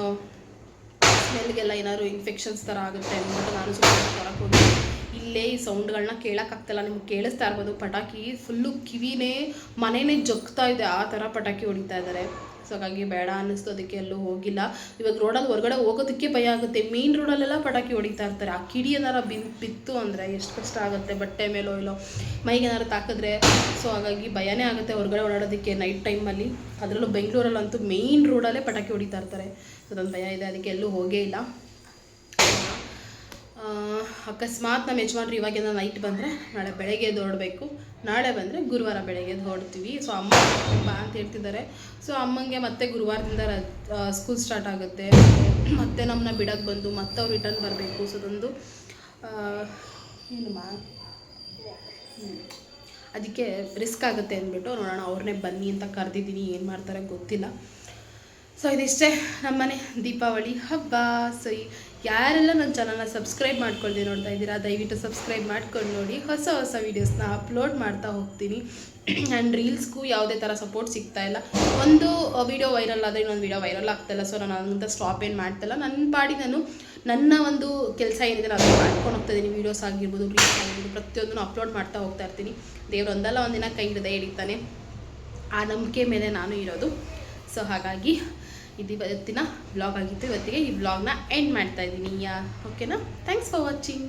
ಸ್ಮೆಲ್ಗೆಲ್ಲ ಏನಾದ್ರು ಇನ್ಫೆಕ್ಷನ್ಸ್ ಥರ ಆಗುತ್ತೆ ಅಂದ್ಬಿಟ್ಟು ನಾನು ಸ್ವಲ್ಪ ಹೋಗಿ ಇಲ್ಲೇ ಈ ಸೌಂಡ್ಗಳನ್ನ ಕೇಳೋಕ್ಕಾಗ್ತಲ್ಲ, ನಿಮ್ಗೆ ಕೇಳಿಸ್ತಾ ಇರ್ಬೋದು. ಪಟಾಕಿ ಫುಲ್ಲು ಕಿವಿನೇ ಮನೆಯೇ ಜಗ್ತಾ ಇದೆ, ಆ ಥರ ಪಟಾಕಿ ಹೊಡಿತಾ ಇದ್ದಾರೆ ಸೊ ಹಾಗಾಗಿ ಬೇಡ ಅನ್ನಿಸ್ತು, ಅದಕ್ಕೆ ಎಲ್ಲೂ ಹೋಗಿಲ್ಲ. ಇವಾಗ ರೋಡಲ್ಲಿ ಹೊರಗಡೆ ಹೋಗೋದಕ್ಕೆ ಭಯ ಆಗುತ್ತೆ. ಮೇನ್ ರೋಡಲ್ಲೆಲ್ಲ ಪಟಾಕಿ ಹೊಡಿತಾ ಇರ್ತಾರೆ. ಆ ಕಿಡಿ ಏನಾರ ಬಿನ್, ಬಿತ್ತು ಅಂದರೆ ಎಷ್ಟು ಕಷ್ಟ ಆಗುತ್ತೆ. ಬಟ್ಟೆ ಮೇಲೋ ಇಲ್ಲೋ, ಮೈಗೆ ಏನಾರು ತಾಕಿದ್ರೆ. ಸೊ ಹಾಗಾಗಿ ಭಯನೇ ಆಗುತ್ತೆ ಹೊರಗಡೆ ಓಡಾಡೋದಕ್ಕೆ ನೈಟ್ ಟೈಮಲ್ಲಿ ಅದರಲ್ಲೂ ಬೆಂಗಳೂರಲ್ಲಂತೂ ಮೇಯ್ನ್ ರೋಡಲ್ಲೇ ಪಟಾಕಿ ಹೊಡಿತಾ ಇರ್ತಾರೆ. ಅದೊಂದು ಭಯ ಇದೆ, ಅದಕ್ಕೆ ಎಲ್ಲೂ ಹೋಗೇ ಇಲ್ಲ. ಅಕಸ್ಮಾತ್ ನಮ್ಮ ಯಜಮಾನ್ರು ಇವಾಗಿಂದ ನೈಟ್ ಬಂದರೆ ನಾಳೆ ಬೆಳಗ್ಗೆ ಹೊರಡಬೇಕು. ನಾಳೆ ಬಂದರೆ ಗುರುವಾರ ಬೆಳಗ್ಗೆ ಎದ್ದು ಹೊರಡ್ತೀವಿ. ಸೊ ಅಮ್ಮ ಬಾ ಅಂತ ಹೇಳ್ತಿದ್ದಾರೆ. ಸೊ ಅಮ್ಮಂಗೆ ಮತ್ತೆ ಗುರುವಾರದಿಂದ ಸ್ಕೂಲ್ ಸ್ಟಾರ್ಟ್ ಆಗುತ್ತೆ. ಮತ್ತೆ ನಮ್ಮನ್ನ ಬಿಡಕ್ಕೆ ಬಂದು ಮತ್ತೆ ಅವ್ರು ರಿಟರ್ನ್ ಬರಬೇಕು. ಸೊ ಅದೊಂದು ಏನು ಮಾ. ಅದಕ್ಕೆ ರಿಸ್ಕ್ ಆಗುತ್ತೆ ಅಂದ್ಬಿಟ್ಟು ನೋಡೋಣ, ಅವ್ರನ್ನೇ ಬನ್ನಿ ಅಂತ ಕರೆದಿದ್ದೀನಿ. ಏನು ಮಾಡ್ತಾರೆ ಗೊತ್ತಿಲ್ಲ. ಸೊ ಇದಿಷ್ಟೇ ನಮ್ಮನೆ ದೀಪಾವಳಿ. ಹಬ್ಬ, ಸೊ ಯಾರೆಲ್ಲ ನನ್ನ ಚಾನಲ್ನ ಸಬ್ಸ್ಕ್ರೈಬ್ ಮಾಡ್ಕೊಳ್ದೆ ನೋಡ್ತಾ ಇದ್ದೀರಾ, ದಯವಿಟ್ಟು ಸಬ್ಸ್ಕ್ರೈಬ್ ಮಾಡ್ಕೊಂಡು ನೋಡಿ. ಹೊಸ ಹೊಸ ವೀಡಿಯೋಸ್ನ ಅಪ್ಲೋಡ್ ಮಾಡ್ತಾ ಹೋಗ್ತೀನಿ. ಆ್ಯಂಡ್ ರೀಲ್ಸ್ಗೂ ಯಾವುದೇ ಥರ ಸಪೋರ್ಟ್ ಸಿಗ್ತಾ ಇಲ್ಲ. ಒಂದು ವೀಡಿಯೋ ವೈರಲ್ ಆದರೆ ಇನ್ನೊಂದು ವೀಡಿಯೋ ವೈರಲ್ ಆಗ್ತಾಯಿಲ್ಲ ಸೊ ನಾನು ಅದಂತ ಸ್ಟಾಪ್ ಏನು ಮಾಡ್ತಾಯಿಲ್ಲ ನನ್ನ ಪಾಡಿ ನಾನು ನನ್ನ ಒಂದು ಕೆಲಸ ಏನಿದೆ ನಾನು ಮಾಡ್ಕೊಂಡು ಹೋಗ್ತಾ ಇದ್ದೀನಿ. ವೀಡಿಯೋಸ್ ಆಗಿರ್ಬೋದು ರೀಲ್ಸ್ ಆಗಿರ್ಬೋದು, ಪ್ರತಿಯೊಂದನ್ನು ಅಪ್ಲೋಡ್ ಮಾಡ್ತಾ ಹೋಗ್ತಾ ಇರ್ತೀನಿ. ಒಂದು ಒಂದಿನ ಕೈ ಹಿಡಿದೆ ಹಿಡಿತಾನೆ. ಆ ನಂಬಿಕೆ ಮೇಲೆ ನಾನು ಇರೋದು. ಸೊ ಹಾಗಾಗಿ ಇದು ಇವತ್ತಿನ ಬ್ಲಾಗ್ ಆಗಿತ್ತು. ಇವತ್ತಿಗೆ ಈ ಬ್ಲಾಗ್ನ ಎಂಡ್ ಮಾಡ್ತಾ ಇದ್ದೀನಿ. ಯಾ ಓಕೆನಾ ಥ್ಯಾಂಕ್ಸ್ ಫಾರ್ ವಾಚಿಂಗ್